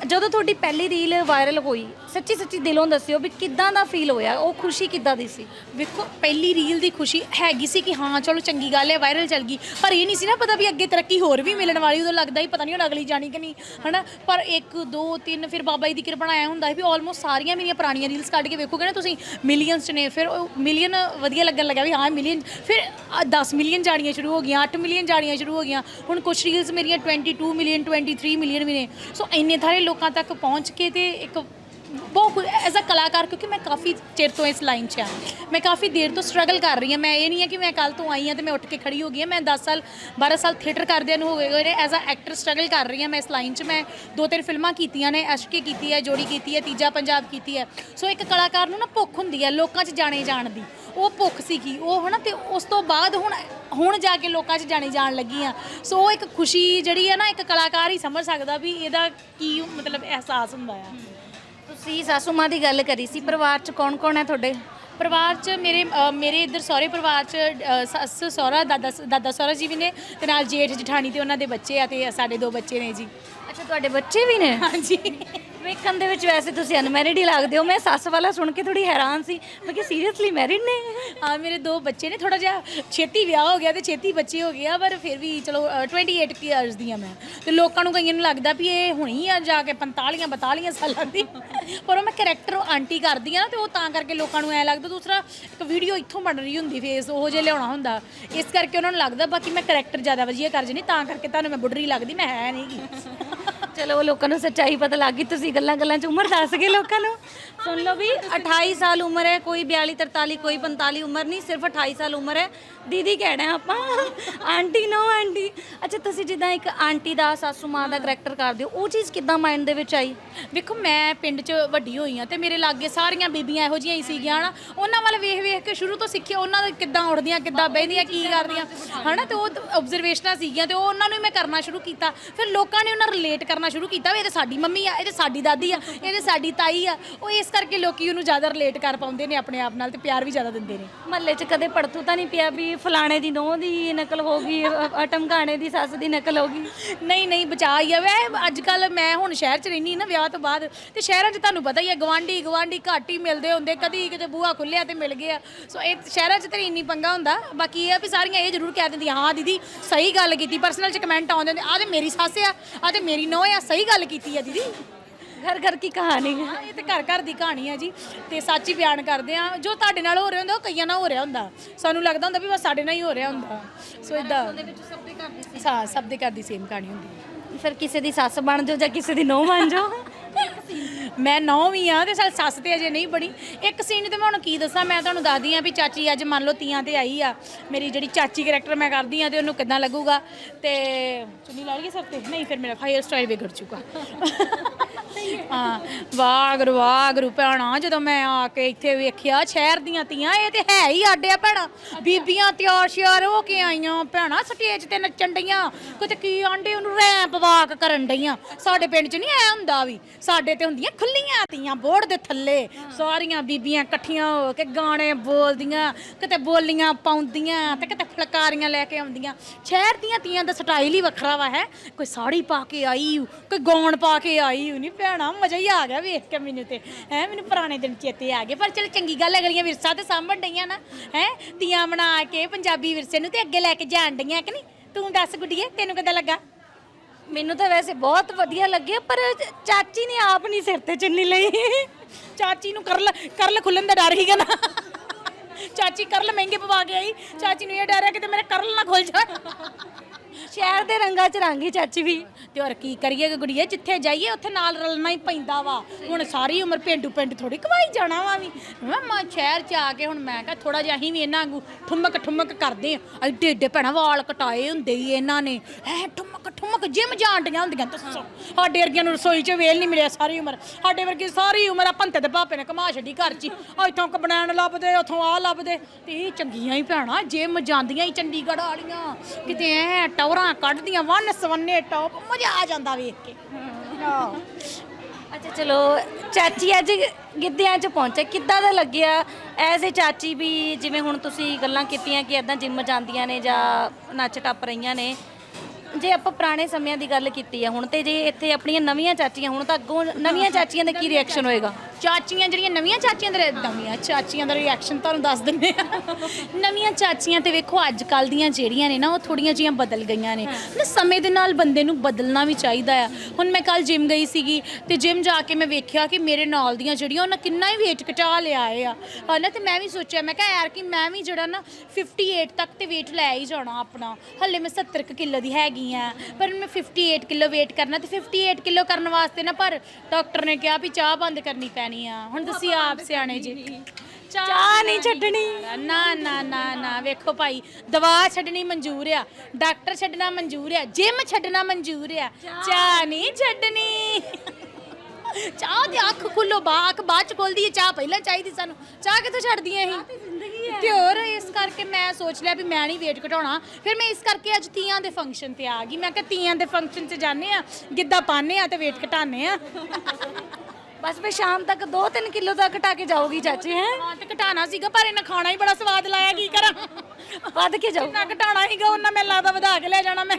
ਜਦੋਂ ਤੁਹਾਡੀ ਪਹਿਲੀ ਰੀਲ ਵਾਇਰਲ ਹੋਈ ਸੱਚੀ ਸੱਚੀ ਦਿਲੋਂ ਦੱਸਿਓ ਵੀ ਕਿੱਦਾਂ ਦਾ ਫੀਲ ਹੋਇਆ, ਉਹ ਖੁਸ਼ੀ ਕਿੱਦਾਂ ਦੀ ਸੀ? ਵੇਖੋ, ਪਹਿਲੀ ਰੀਲ ਦੀ ਖੁਸ਼ੀ ਹੈਗੀ ਸੀ ਕਿ ਹਾਂ, ਚਲੋ ਚੰਗੀ ਗੱਲ ਹੈ ਵਾਇਰਲ ਚੱਲ ਗਈ, ਪਰ ਇਹ ਨਹੀਂ ਸੀ ਨਾ ਪਤਾ ਵੀ ਅੱਗੇ ਤਰੱਕੀ ਹੋਰ ਵੀ ਮਿਲਣ ਵਾਲੀ, ਉਦੋਂ ਲੱਗਦਾ ਹੀ ਪਤਾ ਨਹੀਂ ਹੁਣ ਅਗਲੀ ਜਾਣੀ ਕਿ ਨਹੀਂ, ਹਨਾ? ਪਰ 1 2 3 ਫਿਰ ਬਾਬਾ ਜੀ ਦੀ ਕਿਰਪਾ ਆਇਆ ਹੁੰਦਾ ਸੀ ਵੀ ਆਲਮੋਸਟ ਸਾਰੀਆਂ ਮੇਰੀਆਂ ਪੁਰਾਣੀਆਂ ਰੀਲਸ ਕੱਢ ਕੇ ਵੇਖੋਗੇ ਨਾ ਤੁਸੀਂ ਮਿਲੀਅਨਸ ਚ ਨੇ, ਫਿਰ ਮਿਲੀਅਨ ਵਧੀਆ ਲੱਗਣ ਲੱਗਾ ਵੀ ਹਾਂ ਮਿਲੀਅਨ ਫਿਰ 10 ਮਿਲੀਅਨ ਜਾਣੀਆਂ ਸ਼ੁਰੂ ਹੋ ਗਈਆਂ 8 ਮਿਲੀਅਨ ਜਾਣੀਆਂ ਸ਼ੁਰੂ ਹੋ ਗਈਆਂ, ਹੁਣ ਕੁਝ ਰੀਲਸ ਮੇਰੀਆਂ 22 ਮਿਲੀਅਨ 23 ਮਿਲੀਅਨ ਵੀ ਨੇ। ਸੋ ਇੰਨੇ ਥਾਰੇ ਲੋਕਾਂ ਤੱਕ ਪਹੁੰਚ ਕੇ ਤੇ ਇੱਕ ਬਹੁਤ ਐਜ਼ ਅ ਕਲਾਕਾਰ, ਕਿਉਂਕਿ ਮੈਂ ਕਾਫੀ ਚਿਰ ਤੋਂ ਇਸ ਲਾਈਨ 'ਚ ਆ ਮੈਂ ਕਾਫੀ ਦੇਰ ਤੋਂ ਸਟਰਗਲ ਕਰ ਰਹੀ ਹਾਂ। ਮੈਂ ਇਹ ਨਹੀਂ ਹੈ ਕਿ ਮੈਂ ਕੱਲ ਤੋਂ ਆਈ ਹਾਂ ਤੇ ਮੈਂ ਉੱਠ ਕੇ ਖੜੀ ਹੋ ਗਈ ਹਾਂ। ਮੈਂ 10 ਸਾਲ 12 ਸਾਲ ਥੀਏਟਰ ਕਰਦਿਆਂ ਨੂੰ ਹੋ ਗਏ ਹੋਏ ਨੇ ਐਜ਼ ਅ ਐਕਟਰ ਸਟਰਗਲ ਕਰ ਰਹੀ ਹਾਂ ਮੈਂ ਇਸ ਲਾਈਨ 'ਚ। ਮੈਂ ਦੋ ਤਿੰਨ ਫਿਲਮਾਂ ਕੀਤੀਆਂ ਨੇ ਅਸ਼ਕੇ ਕੀਤੀ ਹੈ, ਜੋੜੀ ਕੀਤੀ ਹੈ, ਤੀਜਾ ਪੰਜਾਬ ਕੀਤੀ ਹੈ। ਸੋ ਇੱਕ ਕਲਾਕਾਰ ਨੂੰ ਨਾ ਭੁੱਖ ਹੁੰਦੀ ਹੈ ਲੋਕਾਂ 'ਚ ਜਾਣੇ ਜਾਣ ਦੀ। ਉਹ ਭੁੱਖ ਸੀਗੀ। ਉਹ ਹਨਾ ਤੇ ਉਸ ਤੋਂ ਬਾਅਦ ਹੁਣ ਹੁਣ ਜਾ ਕੇ ਲੋਕਾਂ 'ਚ ਜਾਣੀ ਜਾਣ ਲੱਗੀ ਆ ਸੋ ਉਹ ਇੱਕ ਖੁਸ਼ੀ ਜਿਹੜੀ ਹੈ ਨਾ ਇੱਕ ਕਲਾਕਾਰ ਹੀ ਸਮਝ ਸਕਦਾ ਵੀ ਇਹਦਾ ਕੀ ਮਤਲਬ ਅਹਿਸਾਸ ਹੁੰਦਾ ਆ। ਤੁਸੀਂ ਸਾਸੂ ਮਾਂ ਦੀ ਗੱਲ ਕਰੀ ਸੀ ਪਰਿਵਾਰ 'ਚ ਕੌਣ ਕੌਣ ਹੈ ਤੁਹਾਡੇ? ਪਰਿਵਾਰ 'ਚ ਮੇਰੇ ਅ, ਮੇਰੇ ਇੱਧਰ ਸਹੁਰੇ ਪਰਿਵਾਰ 'ਚ ਅ, ਸੱਸ ਸਹੁਰਾ ਦਾਦਾ ਦਾਦਾ ਸਹੁਰਾ ਜੀ ਵੀ ਨੇ ਤੇ ਨਾਲ ਜੇਠ ਜਠਾਣੀ ਤੇ ਉਹਨਾਂ ਦੇ ਬੱਚੇ ਆ ਤੇ ਸਾਡੇ ਦੋ ਬੱਚੇ ਨੇ ਜੀ। ਅੱਛਾ ਤੁਹਾਡੇ ਬੱਚੇ ਵੀ ਨੇ? ਹਾਂਜੀ। ਵੇਖਣ ਦੇ ਵਿੱਚ ਵੈਸੇ ਤੁਸੀਂ ਅਨਮੈਰਿਡ ਹੀ ਲੱਗਦੇ ਹੋ। ਮੈਂ ਸੱਸ ਵਾਲਾ ਸੁਣ ਕੇ ਥੋੜੀ ਹੈਰਾਨ ਸੀ। ਮੈਂ ਕਿ ਸੀਰੀਅਸਲੀ ਮੈਰਿਡ ਨੇ? ਹਾਂ ਮੇਰੇ ਦੋ ਬੱਚੇ ਨੇ। ਥੋੜਾ ਜਿਹਾ ਛੇਤੀ ਵਿਆਹ ਹੋ ਗਿਆ ਤੇ ਛੇਤੀ ਬੱਚੇ ਹੋ ਗਏ ਆ ਪਰ ਫਿਰ ਵੀ ਚਲੋ ਅ, 28 ਇਅਰਸ ਦੀ ਆ ਮੈਂ। ਤੇ ਲੋਕਾਂ ਨੂੰ ਕਈਆਂ ਨੂੰ ਲੱਗਦਾ ਵੀ ਇਹ ਹੁਣੀ ਆ ਜਾ ਕੇ 45 42 ਸਾਲਾਂ ਦੀ। ਪਰ ਉਹ ਮੈਂ ਕੈਰੈਕਟਰ ਆਂਟੀ ਕਰਦੀ ਆ ਨਾ ਤੇ ਉਹ ਤਾਂ ਕਰਕੇ ਲੋਕਾਂ ਨੂੰ ਐ ਲੱਗਦਾ ਦੂਸਰਾ ਇੱਕ ਵੀਡੀਓ ਇੱਥੋਂ ਬਣ ਰਹੀ ਹੁੰਦੀ ਫੇਸ ਉਹ ਜੇ ਲਿਆਉਣਾ ਹੁੰਦਾ। ਇਸ ਕਰਕੇ ਉਹਨਾਂ ਨੂੰ ਲੱਗਦਾ ਬਾਕੀ ਮੈਂ ਕੈਰੈਕਟਰ ਜ਼ਿਆਦਾ ਵਧੀਆ ਕਰ ਜਣੀ ਤਾਂ ਕਰਕੇ ਤੁਹਾਨੂੰ ਮੈਂ ਬੁੱਢਰੀ ਲੱਗਦੀ ਮੈਂ ਹੈ ਨਹੀਂਗੀ ਚਲੋ ਉਹ ਲੋਕਾਂ ਨੂੰ ਸੱਚਾਈ ਪਤਾ ਲੱਗ ਗਈ, ਤੁਸੀਂ ਗੱਲਾਂ ਗੱਲਾਂ 'ਚ ਉਮਰ ਦੱਸ ਗਏ ਲੋਕਾਂ ਨੂੰ। ਸੁਣ ਲਓ ਵੀ 28 ਸਾਲ ਉਮਰ ਹੈ, ਕੋਈ 42 43 ਕੋਈ 45 ਉਮਰ ਨਹੀਂ, ਸਿਰਫ 28 ਸਾਲ ਉਮਰ ਹੈ। ਦੀਦੀ ਕਹਿਣਾ ਆਪਾਂ। Aunty, no aunty. ਅੱਛਾ, ਤੁਸੀਂ ਜਿੱਦਾਂ ਇੱਕ ਆਂਟੀ ਦਾ, ਸਾਸੂ ਮਾਂ ਦਾ ਕਰੈਕਟਰ ਕਰਦੇ ਹੋ, ਉਹ ਚੀਜ਼ ਕਿੱਦਾਂ ਮਾਈਂਡ ਦੇ ਵਿੱਚ ਆਈ? ਵੇਖੋ, ਮੈਂ ਪਿੰਡ 'ਚ ਵੱਡੀ ਹੋਈ ਆ ਤੇ ਮੇਰੇ ਲਾਗੇ ਸਾਰੀਆਂ ਬੀਬੀਆਂ ਇਹੋ ਜਿਹੀਆਂ ਹੀ ਸੀਗੀਆਂ ਨਾ ਉਹਨਾਂ ਵੱਲ ਵੇਖ ਵੇਖ ਕੇ ਸ਼ੁਰੂ ਤੋਂ ਸਿੱਖਿਆ, ਉਹਨਾਂ ਦਾ ਕਿੱਦਾਂ ਉੱਠਦੀਆਂ ਕਿੱਦਾਂ ਬਹਿੰਦੀਆਂ, ਕੀ ਕਰਦੀਆਂ, ਹਨਾ? ਤੇ ਉਹ ਆਬਜ਼ਰਵੇਸ਼ਨਾਂ ਸੀਗੀਆਂ ਤੇ ਉਹ ਉਹਨਾਂ ਨੂੰ ਹੀ ਮੈਂ ਕਰਨਾ ਸ਼ੁਰੂ ਕੀਤਾ। ਫਿਰ ਲੋਕਾਂ ਨੇ ਉਹਨਾਂ ਰਿਲੇਟ ਕਰਨਾ ਸ਼ੁਰੂ ਕੀਤਾ ਵੀ ਇਹ ਤੇ ਸਾਡੀ ਮੰਮੀ ਆ, ਇਹ ਤੇ ਸਾਡੀ ਦਾਦੀ ਆ, ਇਹ ਤੇ ਸਾਡੀ ਤਾਈ ਆ, ਉਹ ਇਸ ਕਰਕੇ ਲੋਕੀ ਉਹਨੂੰ ਜ਼ਿਆਦਾ ਰਿਲੇਟ ਕਰ ਪਾਉਂਦੇ ਨੇ ਆਪਣੇ ਆਪ ਨਾਲ ਤੇ ਪਿਆਰ ਵੀ ਜ਼ਿਆਦਾ ਦਿੰਦੇ ਨੇ। ਮਹੱਲੇ 'ਚ ਕਦੇ ਪੜਤੂ ਤਾਂ ਨਹੀਂ ਪਿਆ ਵੀ ਫਲਾਣੇ ਦੀ ਨੋਹ ਦੀ ਨਕਲ ਹੋ ਗਈ ਅਟਮਕਾਣੇ ਦੀ ਸੱਸ ਦੀ ਨਕਲ ਹੋ ਗਈ। ਨਹੀਂ ਨਹੀਂ ਬਚਾ ਹੀ ਆ। ਵੈ ਅੱਜ ਕੱਲ ਮੈਂ ਹੁਣ ਸ਼ਹਿਰ 'ਚ ਰਹਿੰਦੀ ਨਾ ਵਿਆਹ ਤੋਂ ਬਾਅਦ ਤੇ ਸ਼ਹਿਰਾਂ 'ਚ ਤੁਹਾਨੂੰ ਪਤਾ ਹੀ ਹੈ ਗਵਾਂਢੀ ਗਵਾਂਢੀ ਘੱਟ ਹੀ ਮਿਲਦੇ ਹੁੰਦੇ। ਕਦੀ ਕਿਤੇ ਬੂਹਾ ਖੁੱਲਿਆ ਤੇ ਮਿਲ ਗਿਆ। ਸੋ ਇਹ ਸ਼ਹਿਰਾਂ 'ਚ ਤੇ ਇੰਨੀ ਪੰਗਾ ਹੁੰਦਾ। ਬਾਕੀ ਇਹ ਆ ਵੀ ਸਾਰੀਆਂ ਇਹ ਜ਼ਰੂਰ ਕਹਿ ਦਿੰਦੀਆਂ ਹਾਂ ਦੀਦੀ ਸਹੀ ਗੱਲ ਕੀਤੀ। ਪਰਸਨਲ 'ਚ ਕਮੈਂਟ ਆਉਂਦੇ ਹੁੰਦੇ ਆ ਤੇ ਮੇਰੀ ਸੱਸ ਆ ਆ ਤੇ ਮੇਰੀ ਨੋਹ ਆ ਸਹੀ ਗੱਲ ਕੀਤੀ ਆ ਦੀਦੀ। ਘਰ ਘਰ ਕੀ ਕਹਾਣੀ ਹੈ? ਇਹ ਤੇ ਘਰ ਘਰ ਦੀ ਕਹਾਣੀ ਹੈ ਜੀ ਤੇ ਸੱਚ ਹੀ ਬਿਆਨ ਕਰਦੇ ਆ ਜੋ ਤੁਹਾਡੇ ਨਾਲ ਹੋ ਰਿਹਾ ਹੁੰਦਾ ਉਹ ਕਈਆਂ ਨਾਲ ਹੋ ਰਿਹਾ ਹੁੰਦਾ। ਸਾਨੂੰ ਲੱਗਦਾ ਹੁੰਦਾ ਵੀ ਬਸ ਸਾਡੇ ਨਾਲ ਹੀ ਹੋ ਰਿਹਾ ਹੁੰਦਾ। ਸੋ ਇਦਾਂ ਹਾਂ ਸਭ ਦੇ ਘਰ ਦੀ ਸੇਮ ਕਹਾਣੀ ਹੁੰਦੀ ਹੈ। ਫਿਰ ਕਿਸੇ ਦੀ ਸੱਸ ਬਣ ਜਾਓ ਜਾਂ ਕਿਸੇ ਦੀ ਨੋਹ ਬਣ ਜਾਓ। ਮੈਂ ਨੌ ਵੀ ਆ ਤੇ ਸਾਲ ਸੱਸ ਤੇ ਅਜੇ ਨਹੀਂ ਬਣੀ ਇੱਕ ਸੀਨ ਤੇ ਮੈਂ ਹੁਣ ਕੀ ਦੱਸਾਂ ਮੈਂ ਤੁਹਾਨੂੰ ਦੱਸਦੀ ਆ ਵੀ ਚਾਚੀ ਅੱਜ ਮੰਨ ਲਓ ਤੀਆਂ ਤੇ ਆਈ ਆ। ਮੇਰੀ ਜਿਹੜੀ ਚਾਚੀ ਕਰੈਕਟਰ ਮੈਂ ਕਰਦੀ ਆ ਤੇ ਉਹਨੂੰ ਕਿੱਦਾਂ ਲੱਗੂਗਾ ਤੇ ਚੁੰਨੀ ਲਾ ਲਈਏ ਸਰ ਤੇ? ਨਹੀਂ ਫਿਰ ਮੇਰਾ ਹਾਇਰ ਸਟਾਈਲ ਵਿਗੜ ਚੁੱਕਾ। ਹਾਂ ਵਾਗਰੂ ਵਾਗਰੂ ਭੈਣਾ ਜਦੋਂ ਮੈਂ ਆ ਕੇ ਇੱਥੇ ਵੇਖਿਆ ਸ਼ਹਿਰ ਦੀਆਂ ਤੀਆਂ ਇਹ ਤੇ ਹੈ ਹੀ ਆਡੇ ਆ ਭੈਣਾ। ਬੀਬੀਆਂ ਤਿਆਰ ਸ਼ਿਆਰ ਹੋ ਕੇ ਆਈਆਂ ਭੈਣਾ ਸਟੇਜ ਤੇ ਨੱਚਣ ਡਈਆਂ। ਕਿਤੇ ਕੀ ਆਂਡੇ ਉਹਨੂੰ ਰੈਂਪ ਵਾਕ ਕਰਨ ਡਈਆਂ। ਸਾਡੇ ਪਿੰਡ 'ਚ ਨਹੀਂ ਐ ਹੁੰਦਾ ਵੀ ਸਾਡੇ ਤੇ ਹੁੰਦੀਆਂ ਖੁੱਲੀਆਂ ਤੀਆਂ ਬੋਰਡ ਦੇ ਥੱਲੇ। ਸਾਰੀਆਂ ਬੀਬੀਆਂ ਇਕੱਠੀਆਂ ਹੋ ਕੇ ਗਾਣੇ ਬੋਲਦੀਆਂ ਕਿਤੇ ਬੋਲੀਆਂ ਪਾਉਂਦੀਆਂ ਤੇ ਕਿਤੇ ਫਲਕਾਰੀਆਂ ਲੈ ਕੇ ਆਉਂਦੀਆਂ। ਸ਼ਹਿਰ ਦੀਆਂ ਤੀਆਂ ਦਾ ਸਟਾਈਲ ਹੀ ਵੱਖਰਾ ਵਾ ਹੈ। ਕੋਈ ਸਾੜੀ ਪਾ ਕੇ ਆਈ ਕੋਈ ਗੌਣ ਪਾ ਕੇ ਆਈ ਨਹੀਂ ਭੈਣਾ ਮਜ਼ਾ ਹੀ ਆ ਗਿਆ ਵੇਖ ਕੇ ਮੈਨੂੰ ਤੇ। ਹੈ ਮੈਨੂੰ ਪੁਰਾਣੇ ਦਿਨ ਚੇਤੇ ਆ ਗਏ। ਪਰ ਚਲ ਚੰਗੀ ਗੱਲ ਹੈ ਅਗਲੀਆਂ ਵਿਰਸਾ ਤੇ ਸਾਂਭਣ ਡਈਆਂ ਨਾ। ਹੈ ਤੀਆਂ ਬਣਾ ਕੇ ਪੰਜਾਬੀ ਵਿਰਸੇ ਨੂੰ ਤੇ ਅੱਗੇ ਲੈ ਕੇ ਜਾਣ ਡਈਆਂ ਕਿ ਨਹੀਂ? ਤੂੰ ਦੱਸ ਗੁੱਡੀਏ ਤੈਨੂੰ ਕਿੱਦਾਂ ਲੱਗਾ? ਮੈਨੂੰ ਤਾਂ ਵੈਸੇ ਬਹੁਤ ਵਧੀਆ ਲੱਗਿਆ ਪਰ ਚਾਚੀ ਨੇ ਆਪ ਨਹੀਂ ਸਿਰ ਤੇ ਚੁੰਨੀ ਲਈ। ਚਾਚੀ ਨੂੰ ਕਰਲ ਕਰਲ ਖੁੱਲਣ ਦਾ ਡਰ ਹੀਗਾ ਨਾ। ਚਾਚੀ ਕਰਲ ਮਹਿੰਗੇ ਪਵਾ ਕੇ ਆਈ। ਚਾਚੀ ਨੂੰ ਇਹ ਡਰ ਹੈ ਕਿਤੇ ਮੇਰੇ ਕਰਲ ਨਾ ਖੁੱਲ ਜਾਣ। ਸ਼ਹਿਰ ਦੇ ਰੰਗਾਂ 'ਚ ਰੰਗੀ ਚਾਚੀ ਵੀ। ਤੇ ਹੋਰ ਕੀ ਕਰੀਏ ਕਿ ਗੁੜੀਏ, ਜਿੱਥੇ ਜਾਈਏ ਉੱਥੇ ਨਾਲ ਰਲਣਾ ਹੀ ਪੈਂਦਾ ਵਾ। ਹੁਣ ਸਾਰੀ ਉਮਰ ਪਿੰਡੂ ਪਿੰਡ ਥੋੜੀ ਕਵਾਈ ਜਾਣਾ ਵਾ ਵੀ। ਮੈਂ ਮਾਂ ਸ਼ਹਿਰ ਚ ਆ ਕੇ ਹੁਣ ਮੈਂ ਕਿਹਾ ਥੋੜਾ ਜਿਹਾ ਅਸੀਂ ਵੀ ਇਹਨਾਂ ਵਾਂਗੂ ਠੁਮਕ ਠੁਮਕ ਕਰਦੇ ਆ। ਐਡੇ ਏਡੇ ਭੈਣਾ ਵਾਲ ਕਟਾਏ ਹੁੰਦੇ ਹੀ ਇਹਨਾਂ ਨੇ। ਐ ਠੁਮਕ ਠੁਮਕ ਜਿਮ ਜਾਂਡੀਆਂ ਹੁੰਦੀਆਂ, ਦੱਸੋ। ਸਾਡੇ ਵਰਗੀਆਂ ਨੂੰ ਰਸੋਈ 'ਚ ਵੇਲ ਨਹੀਂ ਮਿਲਿਆ ਸਾਰੀ ਉਮਰ। ਸਾਡੇ ਵਰਗੀ ਸਾਰੀ ਉਮਰ ਆ ਭੰਤੇ ਦੇ ਭਾਪੇ ਨੇ ਕਮਾ ਛੱਡੀ ਘਰ 'ਚ ਹੀ। ਇੱਥੋਂ ਕਬਣੈਣ ਲੱਭਦੇ, ਉੱਥੋਂ ਆ ਲੱਭਦੇ। ਤੇ ਇਹ ਚੰਗੀਆਂ ਹੀ ਭੈਣਾ, ਜਿਮ ਜਾਂਦੀਆਂ ਹੀ ਚੰਡੀਗੜ੍ਹ ਵਾਲੀਆਂ। ਕਿਤੇ ਐ ਟੌਰਾਂ ਕੱਢਦੀਆਂ ਵੰਨ ਸਵੰਨੇ ਟੌਪ ਮਜ਼ਾ ਆ ਜਾਂਦਾ ਵੇਖ ਕੇ। ਆਹ ਅੱਛਾ ਚਲੋ ਚਾਚੀ ਅੱਜ ਗਿੱਧਿਆਂ 'ਚ ਪਹੁੰਚੇ। ਕਿੱਦਾਂ ਦਾ ਲੱਗਿਆ ਐਜ਼ ਏ ਚਾਚੀ ਵੀ ਜਿਵੇਂ ਹੁਣ ਤੁਸੀਂ ਗੱਲਾਂ ਕੀਤੀਆਂ ਕਿ ਇਦਾਂ ਜਿੰਮ ਜਾਂਦੀਆਂ ਨੇ ਜਾਂ ਨੱਚ ਟੱਪ ਰਹੀਆਂ ਨੇ? ਜੇ ਆਪਾਂ ਪੁਰਾਣੇ ਸਮਿਆਂ ਦੀ ਗੱਲ ਕੀਤੀ ਆ ਹੁਣ ਤੇ ਜੇ ਇੱਥੇ ਆਪਣੀਆਂ ਨਵੀਆਂ ਚਾਚੀਆਂ ਹੁਣ ਤਾਂ ਅੱਗੋਂ ਨਵੀਆਂ ਚਾਚੀਆਂ ਦਾ ਕੀ ਰਿਐਕਸ਼ਨ ਹੋਏਗਾ? ਚਾਚੀਆਂ ਜਿਹੜੀਆਂ ਨਵੀਆਂ ਚਾਚੀਆਂ ਦੇ ਨਵੀਆਂ ਚਾਚੀਆਂ ਦਾ ਰਿਐਕਸ਼ਨ ਤੁਹਾਨੂੰ ਦੱਸ ਦਿੰਦੇ ਆ ਨਵੀਆਂ ਚਾਚੀਆਂ ਤੇ ਵੇਖੋ ਅੱਜ ਕੱਲ ਦੀਆਂ ਜਿਹੜੀਆਂ ਨੇ ਨਾ ਉਹ ਥੋੜੀਆਂ ਜੀਆਂ ਬਦਲ ਗਈਆਂ ਨੇ। ਨਾ ਸਮੇਂ ਦੇ ਨਾਲ ਬੰਦੇ ਨੂੰ ਬਦਲਣਾ ਵੀ ਚਾਹੀਦਾ ਆ। ਹੁਣ ਮੈਂ ਕੱਲ ਜਿਮ ਗਈ ਸੀਗੀ ਤੇ ਜਿਮ ਜਾ ਕੇ ਮੈਂ ਵੇਖਿਆ ਕਿ ਮੇਰੇ ਨਾਲ ਦੀਆਂ ਜਿਹੜੀਆਂ ਉਹਨਾਂ ਕਿੰਨਾ ਹੀ weight ਘਟਾ ਲਿਆ ਆ। ਹਨਾ ਤੇ ਮੈਂ ਵੀ ਸੋਚਿਆ ਮੈਂ ਕਿਹਾ ਯਾਰ ਕਿ ਮੈਂ ਵੀ ਜਿਹੜਾ ਨਾ 58 ਤੱਕ ਤੇ weight ਲੈ ਹੀ ਜਾਣਾ ਆਪਣਾ। ਹੱਲੇ ਮੈਂ 70 ਕਿਲੋ ਦੀ ਹੈਗੀ ਆ ਪਰ ਮੈਂ 58 ਕਿਲੋ weight ਕਰਨਾ ਤੇ 58 ਕਿਲੋ ਕਰਨ ਵਾਸਤੇ ਨਾ ਪਰ ਡਾਕਟਰ ਨੇ ਕਿਹਾ ਵੀ ਚਾਹ ਬੰਦ ਕਰਨੀ ਪੈਣੀ ਆ। ਹੁਣ ਤੁਸੀਂ ਆਪ ਸਿਆਣੇ ਜੀ। ਚਾਹ ਨਹੀਂ ਛੱਡਣੀ। ਨਾ ਨਾ ਨਾ ਨਾ ਵੇਖੋ ਭਾਈ ਦਵਾ ਛੱਡਣੀ ਮਨਜ਼ੂਰ ਆ। ਡਾਕਟਰ ਛੱਡਣਾ ਮਨਜ਼ੂਰ ਆ। ਜਿਮ ਛੱਡਣਾ ਮਨਜ਼ੂਰ ਆ। ਚਾਹ ਨਹੀਂ ਛੱਡਣੀ। ਚਾਹ ਦੀ ਅੱਖ ਖੁੱਲੋ ਬਾ ਅੱਖ ਬਾਅਦ ਚ ਖੁੱਲਦੀ ਹੈ ਚਾਹ ਪਹਿਲਾਂ ਚਾਹੀਦੀ ਸਾਨੂੰ। ਚਾਹ ਕਿੱਥੋਂ ਛੱਡਦੀ ਐ ਅਸੀਂ ਤੇ ਹੋਰ ਇਸ ਕਰਕੇ ਮੈਂ ਸੋਚ ਲਿਆ ਵੀ ਮੈਂ ਨਹੀਂ weight ਘਟਾਉਣਾ। ਫਿਰ ਮੈਂ ਇਸ ਕਰਕੇ ਅੱਜ ਤੀਆਂ ਦੇ ਫੰਕਸ਼ਨ ਤੇ ਆ ਗਈ। ਮੈਂ ਕਿਹਾ ਤੀਆਂ ਦੇ ਫੰਕਸ਼ਨ 'ਚ ਜਾਂਦੇ ਆ। ਗਿੱਧਾ ਪਾਣੇ ਆ ਤੇ weight ਘਟਾਣੇ ਆ। ਬਸ ਫੇ ਸ਼ਾਮ ਤੱਕ 2-3 ਕਿਲੋ ਤੱਕ ਘਟਾ ਕੇ ਜਾਓਗੀ ਚਾਚੀ ਹੈ? ਹਾਂ ਤੇ ਘਟਾਣਾ ਸੀਗਾ ਪਰ ਇਹਨਾਂ ਖਾਣਾ ਹੀ ਬੜਾ ਸਵਾਦ ਲਾਇਆ ਕੀ ਕਰਾਂ? ਵੱਧ ਕੇ ਜਾਓ ਜਿੰਨਾ ਘਟਾਣਾ ਸੀਗਾ ਉਹਨਾਂ ਮੈਨੂੰ ਲੱਗਦਾ ਵਧਾ ਕੇ ਲੈ ਜਾਣਾ ਮੈਂ।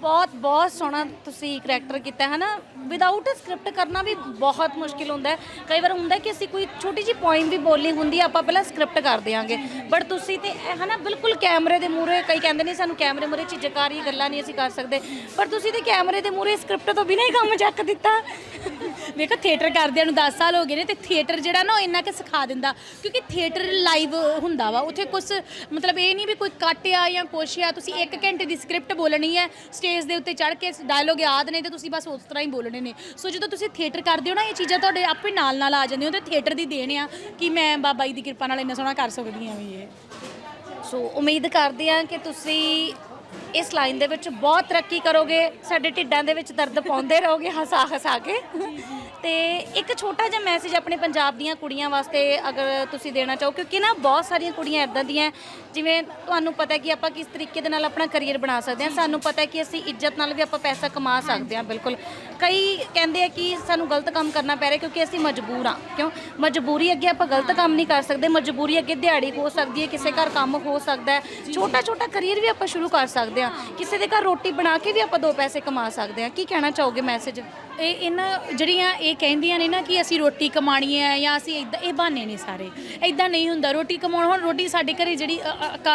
ਬਹੁਤ ਬਹੁਤ ਸੋਹਣਾ ਤੁਸੀਂ ਕਰੈਕਟਰ ਕੀਤਾ ਹੈ ਨਾ। ਵਿਦਆਊਟ ਸਕ੍ਰਿਪਟ ਕਰਨਾ ਵੀ ਬਹੁਤ ਮੁਸ਼ਕਿਲ ਹੁੰਦਾ ਹੈ। ਕਈ ਵਾਰ ਹੁੰਦਾ ਕਿ ਅਸੀਂ ਕੋਈ ਛੋਟੀ ਜੀ ਪੁਆਇੰਟ ਵੀ ਬੋਲਣੀ ਹੁੰਦੀ ਹੈ, ਆਪਾਂ ਪਹਿਲਾਂ ਸਕ੍ਰਿਪਟ ਕਰ ਦਿਆਂਗੇ। ਬਟ ਤੁਸੀਂ ਤੇ ਹੈ ਨਾ, ਬਿਲਕੁਲ ਕੈਮਰੇ ਦੇ ਮੂਹਰੇ ਕਈ ਕਹਿੰਦੇ ਨੇ ਸਾਨੂੰ ਕੈਮਰੇ ਮੂਹਰੇ ਝਿਜਕਾਰੀ ਗੱਲਾਂ ਨਹੀਂ ਅਸੀਂ ਕਰ ਸਕਦੇ। ਪਰ ਤੁਸੀਂ ਤੇ ਕੈਮਰੇ ਦੇ ਮੂਹਰੇ ਸਕ੍ਰਿਪਟ ਤੋਂ ਬਿਨਾਂ ਹੀ ਕੰਮ ਚੱਕ ਦਿੱਤਾ। ਵੇਖੋ ਥੀਏਟਰ ਕਰਦਿਆਂ ਨੂੰ 10 ਸਾਲ ਹੋ ਗਏ ਨੇ ਤੇ ਥੀਏਟਰ ਜਿਹੜਾ ਨਾ ਉਹ ਇੰਨਾ ਕਿ ਸਿਖਾ ਦਿੰਦਾ। ਕਿਉਂਕਿ ਥੀਏਟਰ ਲਾਈਵ ਹੁੰਦਾ ਵਾ, ਉੱਥੇ ਕੁਝ ਮਤਲਬ ਇਹ ਨਹੀਂ ਵੀ ਕੋਈ ਕੱਟ ਆ ਜਾਂ ਕੁਛ ਆ, ਤੁਸੀਂ 1 ਘੰਟੇ ਦੀ ਸਕ੍ਰਿਪਟ ਬੋਲਣੀ ਹੈ ਸਟੇਜ ਦੇ ਉੱਤੇ ਚੜ੍ਹ ਕੇ ਡਾਇਲੋਗ ਯਾਦ ਨੇ ਤੇ ਤੁਸੀਂ ਬਸ ਉਸ ਤਰ੍ਹਾਂ ਹੀ ਬੋਲਣੇ ਨੇ। ਸੋ ਜਦੋਂ ਤੁਸੀਂ ਥੀਏਟਰ ਕਰਦੇ ਹੋ ਨਾ, ਇਹ ਚੀਜ਼ਾਂ ਤੁਹਾਡੇ ਆਪੇ ਨਾਲ ਨਾਲ ਆ ਜਾਂਦੀਆਂ ਤੇ ਥੀਏਟਰ ਦੀ ਦੇਣ ਆ ਕਿ ਮੈਂ ਬਾਬਾ ਜੀ ਦੀ ਕਿਰਪਾ ਨਾਲ ਇੰਨਾ ਸੋਹਣਾ ਕਰ ਸਕਦੀ ਹਾਂ ਵੀ ਇਹ। ਸੋ ਉਮੀਦ ਕਰਦੇ ਹਾਂ ਕਿ ਤੁਸੀਂ ਇਸ ਲਾਈਨ ਦੇ ਵਿੱਚ ਬਹੁਤ ਤਰੱਕੀ ਕਰੋਗੇ, ਸਾਡੇ ਢਿੱਡਾਂ ਦੇ ਵਿੱਚ ਦਰਦ ਪਾਉਂਦੇ ਰਹੋਗੇ, ਹਸਾ ਹਸਾ ਕੇ। ਤੇ ਇੱਕ ਛੋਟਾ ਜਿਹਾ ਮੈਸੇਜ ਆਪਣੇ ਪੰਜਾਬ ਦੀਆਂ ਕੁੜੀਆਂ ਵਾਸਤੇ ਅਗਰ ਤੁਸੀਂ ਦੇਣਾ ਚਾਹੋ, ਕਿਉਂਕਿ ਨਾ ਬਹੁਤ ਸਾਰੀਆਂ ਕੁੜੀਆਂ ਇਦਾਂ ਦੀਆਂ ਜਿਵੇਂ ਤੁਹਾਨੂੰ ਪਤਾ ਕਿ ਆਪਾਂ ਕਿਸ ਤਰੀਕੇ ਦੇ ਨਾਲ ਆਪਣਾ ਕੈਰੀਅਰ ਬਣਾ ਸਕਦੇ ਹਾਂ। ਸਾਨੂੰ ਪਤਾ ਕਿ ਅਸੀਂ ਇੱਜ਼ਤ ਨਾਲ ਵੀ ਆਪਾਂ ਪੈਸਾ ਕਮਾ ਸਕਦੇ ਹਾਂ, ਬਿਲਕੁਲ। ਕਈ ਕਹਿੰਦੇ ਆ ਕਿ ਸਾਨੂੰ ਗਲਤ ਕੰਮ ਕਰਨਾ ਪੈ ਰਿਹਾ ਕਿਉਂਕਿ ਅਸੀਂ ਮਜਬੂਰ ਹਾਂ। ਕਿਉਂ? ਮਜਬੂਰੀ ਅੱਗੇ ਆਪਾਂ ਗਲਤ ਕੰਮ ਨਹੀਂ ਕਰ ਸਕਦੇ, ਮਜਬੂਰੀ ਅੱਗੇ ਦਿਹਾੜੀ ਹੋ ਸਕਦੀ ਹੈ, ਕਿਸੇ ਘਰ ਕੰਮ ਹੋ ਸਕਦਾ ਹੈ। ਛੋਟਾ ਛੋਟਾ ਕੈਰੀਅਰ ਵੀ ਆਪਾਂ ਸ਼ੁਰੂ ਕਰ ਸਕਦੇ ਹਾਂ। ਕਿਸੇ ਦੇ ਘਰ ਰੋਟੀ ਬਣਾ ਕੇ ਵੀ ਆਪਾਂ ਦੋ ਪੈਸੇ ਕਮਾ ਸਕਦੇ ਹਾਂ। ਕੀ ਕਹਿਣਾ ਚਾਹੋਗੇ ਮੈਸੇਜ ਇਹ ਇਹਨਾਂ ਜਿਹੜੀਆਂ ਇਹ ਕਹਿੰਦੀਆਂ ਨੇ ਨਾ ਕਿ ਅਸੀਂ ਰੋਟੀ ਕਮਾਣੀ ਹੈ ਜਾਂ ਅਸੀਂ ਇਦਾਂ, ਇਹ ਬਹਾਨੇ ਨੇ ਸਾਰੇ। ਇਦਾਂ ਨਹੀਂ ਹੁੰਦਾ, ਰੋਟੀ ਕਮਾਉਣ ਹੁਣ ਰੋਟੀ ਸਾਡੇ ਘਰੇ ਜਿਹੜੀ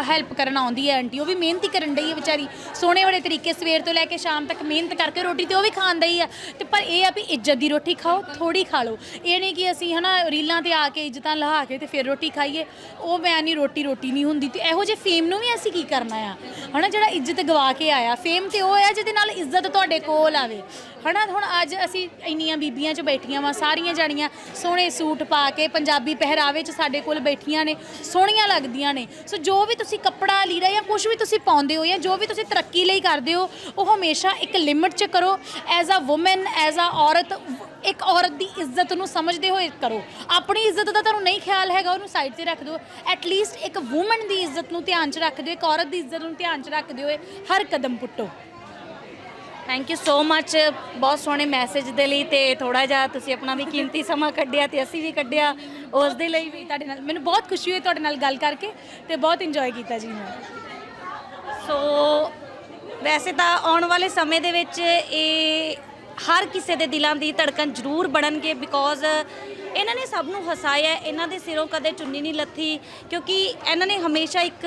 ਹੈਲਪ ਕਰਨ ਆਉਂਦੀ ਹੈ ਆਂਟੀ, ਉਹ ਵੀ ਮਿਹਨਤ ਹੀ ਕਰਨ ਡਈ ਹੈ ਵਿਚਾਰੀ। ਸੋਹਣੇ ਵਾਲੇ ਤਰੀਕੇ ਸਵੇਰ ਤੋਂ ਲੈ ਕੇ ਸ਼ਾਮ ਤੱਕ ਮਿਹਨਤ ਕਰਕੇ ਰੋਟੀ ਤੇ ਉਹ ਵੀ ਖਾਣ ਡਈ ਆ ਤੇ ਪਰ ਇਹ ਆ ਵੀ ਇੱਜ਼ਤ ਦੀ ਰੋਟੀ ਖਾਓ ਥੋੜੀ ਖਾ ਲਓ। ਇਹ ਨਹੀਂ ਕਿ ਅਸੀਂ ਹਨਾ ਰੀਲਾਂ ਤੇ ਆ ਕੇ ਇੱਜ਼ਤਾਂ ਲਹਾ ਕੇ ਤੇ ਫਿਰ ਰੋਟੀ ਖਾਈਏ। ਉਹ ਮੈਂ ਨਹੀਂ ਰੋਟੀ ਰੋਟੀ ਨਹੀਂ ਹੁੰਦੀ ਤੇ ਇਹੋ ਜਿਹੇ ਫੇਮ ਨੂੰ ਵੀ ਅਸੀਂ ਕੀ ਕਰਨਾ ਆ? ਹਨਾ ਜਿਹੜਾ ਇੱਜ਼ਤ ਗਵਾ ਕੇ ਆਇਆ, ਫੇਮ ਤੇ ਉਹ ਆ ਜਿਹਦੇ ਨਾਲ ਇੱਜ਼ਤ ਤੁਹਾਡੇ ਕੋਲ ਆਵੇ। ਹਨਾ? ਹੁਣ ਅੱਜ ਅਸੀਂ ਇੰਨੀਆਂ ਬੀਬੀਆਂ 'ਚ ਬੈਠੀਆਂ ਵਾਂ, ਸਾਰੀਆਂ ਜਾਣੀਆਂ, ਸੋਹਣੇ ਸੂਟ ਪਾ ਕੇ ਪੰਜਾਬੀ ਪਹਿਰਾਵੇ 'ਚ ਸਾਡੇ ਕੋਲ ਬੈਠੀਆਂ ਨੇ, ਸੋਹਣੀਆਂ ਲੱਗਦੀਆਂ ਨੇ। ਸੋ ਜੋ ਵੀ ਤੁਸੀਂ ਕੱਪੜਾ ਲੀੜਾ ਜਾਂ ਕੁਝ ਵੀ ਤੁਸੀਂ ਪਾਉਂਦੇ ਹੋ ਜਾਂ ਜੋ ਵੀ ਤੁਸੀਂ ਤਰੱਕੀ ਲਈ ਕਰਦੇ ਹੋ, ਉਹ ਹਮੇਸ਼ਾ ਇੱਕ ਲਿਮਿਟ 'ਚ ਕਰੋ। As a woman as a ਔਰਤ, ਇੱਕ ਔਰਤ ਦੀ ਇੱਜ਼ਤ ਨੂੰ ਸਮਝਦੇ ਹੋਏ ਕਰੋ। ਆਪਣੀ ਇੱਜ਼ਤ ਦਾ ਤੁਹਾਨੂੰ ਨਹੀਂ ਖਿਆਲ ਹੈਗਾ, ਉਹਨੂੰ ਸਾਈਡ ਤੇ ਰੱਖ ਦਿਓ। ਐਟ ਲੀਸਟ ਇੱਕ ਔਮਨ ਦੀ ਇੱਜ਼ਤ ਨੂੰ ਧਿਆਨ 'ਚ ਰੱਖਦੇ ਹੋਏ ਇੱਕ ਔਰਤ ਦੀ ਇੱਜ਼ਤ ਨੂੰ ਧਿਆਨ 'ਚ ਰੱਖਦੇ ਹੋਏ ਹਰ ਕਦਮ ਪੁੱਟੋ। ਥੈਂਕ ਯੂ ਸੋ ਮੱਚ ਬਹੁਤ ਸੋਹਣੇ ਮੈਸੇਜ ਦੇ ਲਈ ਤੇ ਥੋੜਾ ਜਿਹਾ ਤੁਸੀਂ ਆਪਣਾ ਵੀ ਕੀਮਤੀ ਸਮਾਂ ਕੱਢਿਆ ਤੇ ਅਸੀਂ ਵੀ ਕੱਢਿਆ ਉਸ ਦੇ ਲਈ ਵੀ ਤੁਹਾਡੇ ਨਾਲ। ਮੈਨੂੰ ਬਹੁਤ ਖੁਸ਼ੀ ਹੋਈ ਤੁਹਾਡੇ ਨਾਲ ਗੱਲ ਕਰਕੇ ਤੇ ਬਹੁਤ ਇੰਜੋਏ ਕੀਤਾ ਜੀ ਮੈਂ। ਸੋ ਵੈਸੇ ਤਾਂ ਆਉਣ ਵਾਲੇ ਸਮੇਂ ਦੇ ਵਿੱਚ ਇਹ ਹਰ ਕਿਸੇ ਦੇ ਦਿਲਾਂ ਦੀ ਧੜਕਣ ਜ਼ਰੂਰ ਬਣਨਗੇ ਬਿਕੋਜ਼ ਇਹਨਾਂ ਨੇ ਸਭ ਨੂੰ ਹਸਾਇਆ ਇਹਨਾਂ ਦੇ ਸਿਰੋਂ ਕਦੇ ਚੁੰਨੀ ਨਹੀਂ ਲੱਥੀ, ਕਿਉਂਕਿ ਇਹਨਾਂ ਨੇ ਹਮੇਸ਼ਾ ਇੱਕ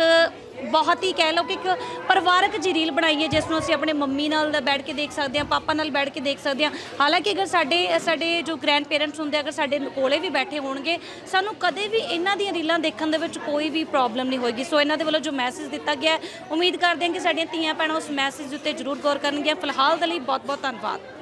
ਬਹੁਤ ਹੀ ਕਹਿ ਲਓ ਕਿ ਇੱਕ ਪਰਿਵਾਰਕ ਜਿਹੀ ਰੀਲ ਬਣਾਈ ਹੈ, ਜਿਸ ਨੂੰ ਅਸੀਂ ਆਪਣੇ ਮੰਮੀ ਨਾਲ ਬੈਠ ਕੇ ਦੇਖ ਸਕਦੇ ਹਾਂ, ਪਾਪਾ ਨਾਲ ਬੈਠ ਕੇ ਦੇਖ ਸਕਦੇ ਹਾਂ। ਹਾਲਾਂਕਿ ਅਗਰ ਸਾਡੇ ਸਾਡੇ ਜੋ ਗ੍ਰੈਂਡ ਪੇਰੈਂਟਸ ਹੁੰਦੇ ਅਗਰ ਸਾਡੇ ਕੋਲੇ ਵੀ ਬੈਠੇ ਹੋਣਗੇ, ਸਾਨੂੰ ਕਦੇ ਵੀ ਇਹਨਾਂ ਦੀਆਂ ਰੀਲਾਂ ਦੇਖਣ ਦੇ ਵਿੱਚ ਕੋਈ ਵੀ ਪ੍ਰੋਬਲਮ ਨਹੀਂ ਹੋਏਗੀ। ਸੋ ਇਹਨਾਂ ਦੇ ਵੱਲੋਂ ਜੋ ਮੈਸੇਜ ਦਿੱਤਾ ਗਿਆ ਉਮੀਦ ਕਰਦੇ ਹਾਂ ਕਿ ਸਾਡੀਆਂ ਧੀਆਂ ਭੈਣਾਂ ਉਸ ਮੈਸੇਜ ਉੱਤੇ ਜ਼ਰੂਰ ਗੌਰ ਕਰਨਗੀਆਂ। ਫਿਲਹਾਲ ਦੇ ਲਈ ਬਹੁਤ ਬਹੁਤ ਧੰਨਵਾਦ।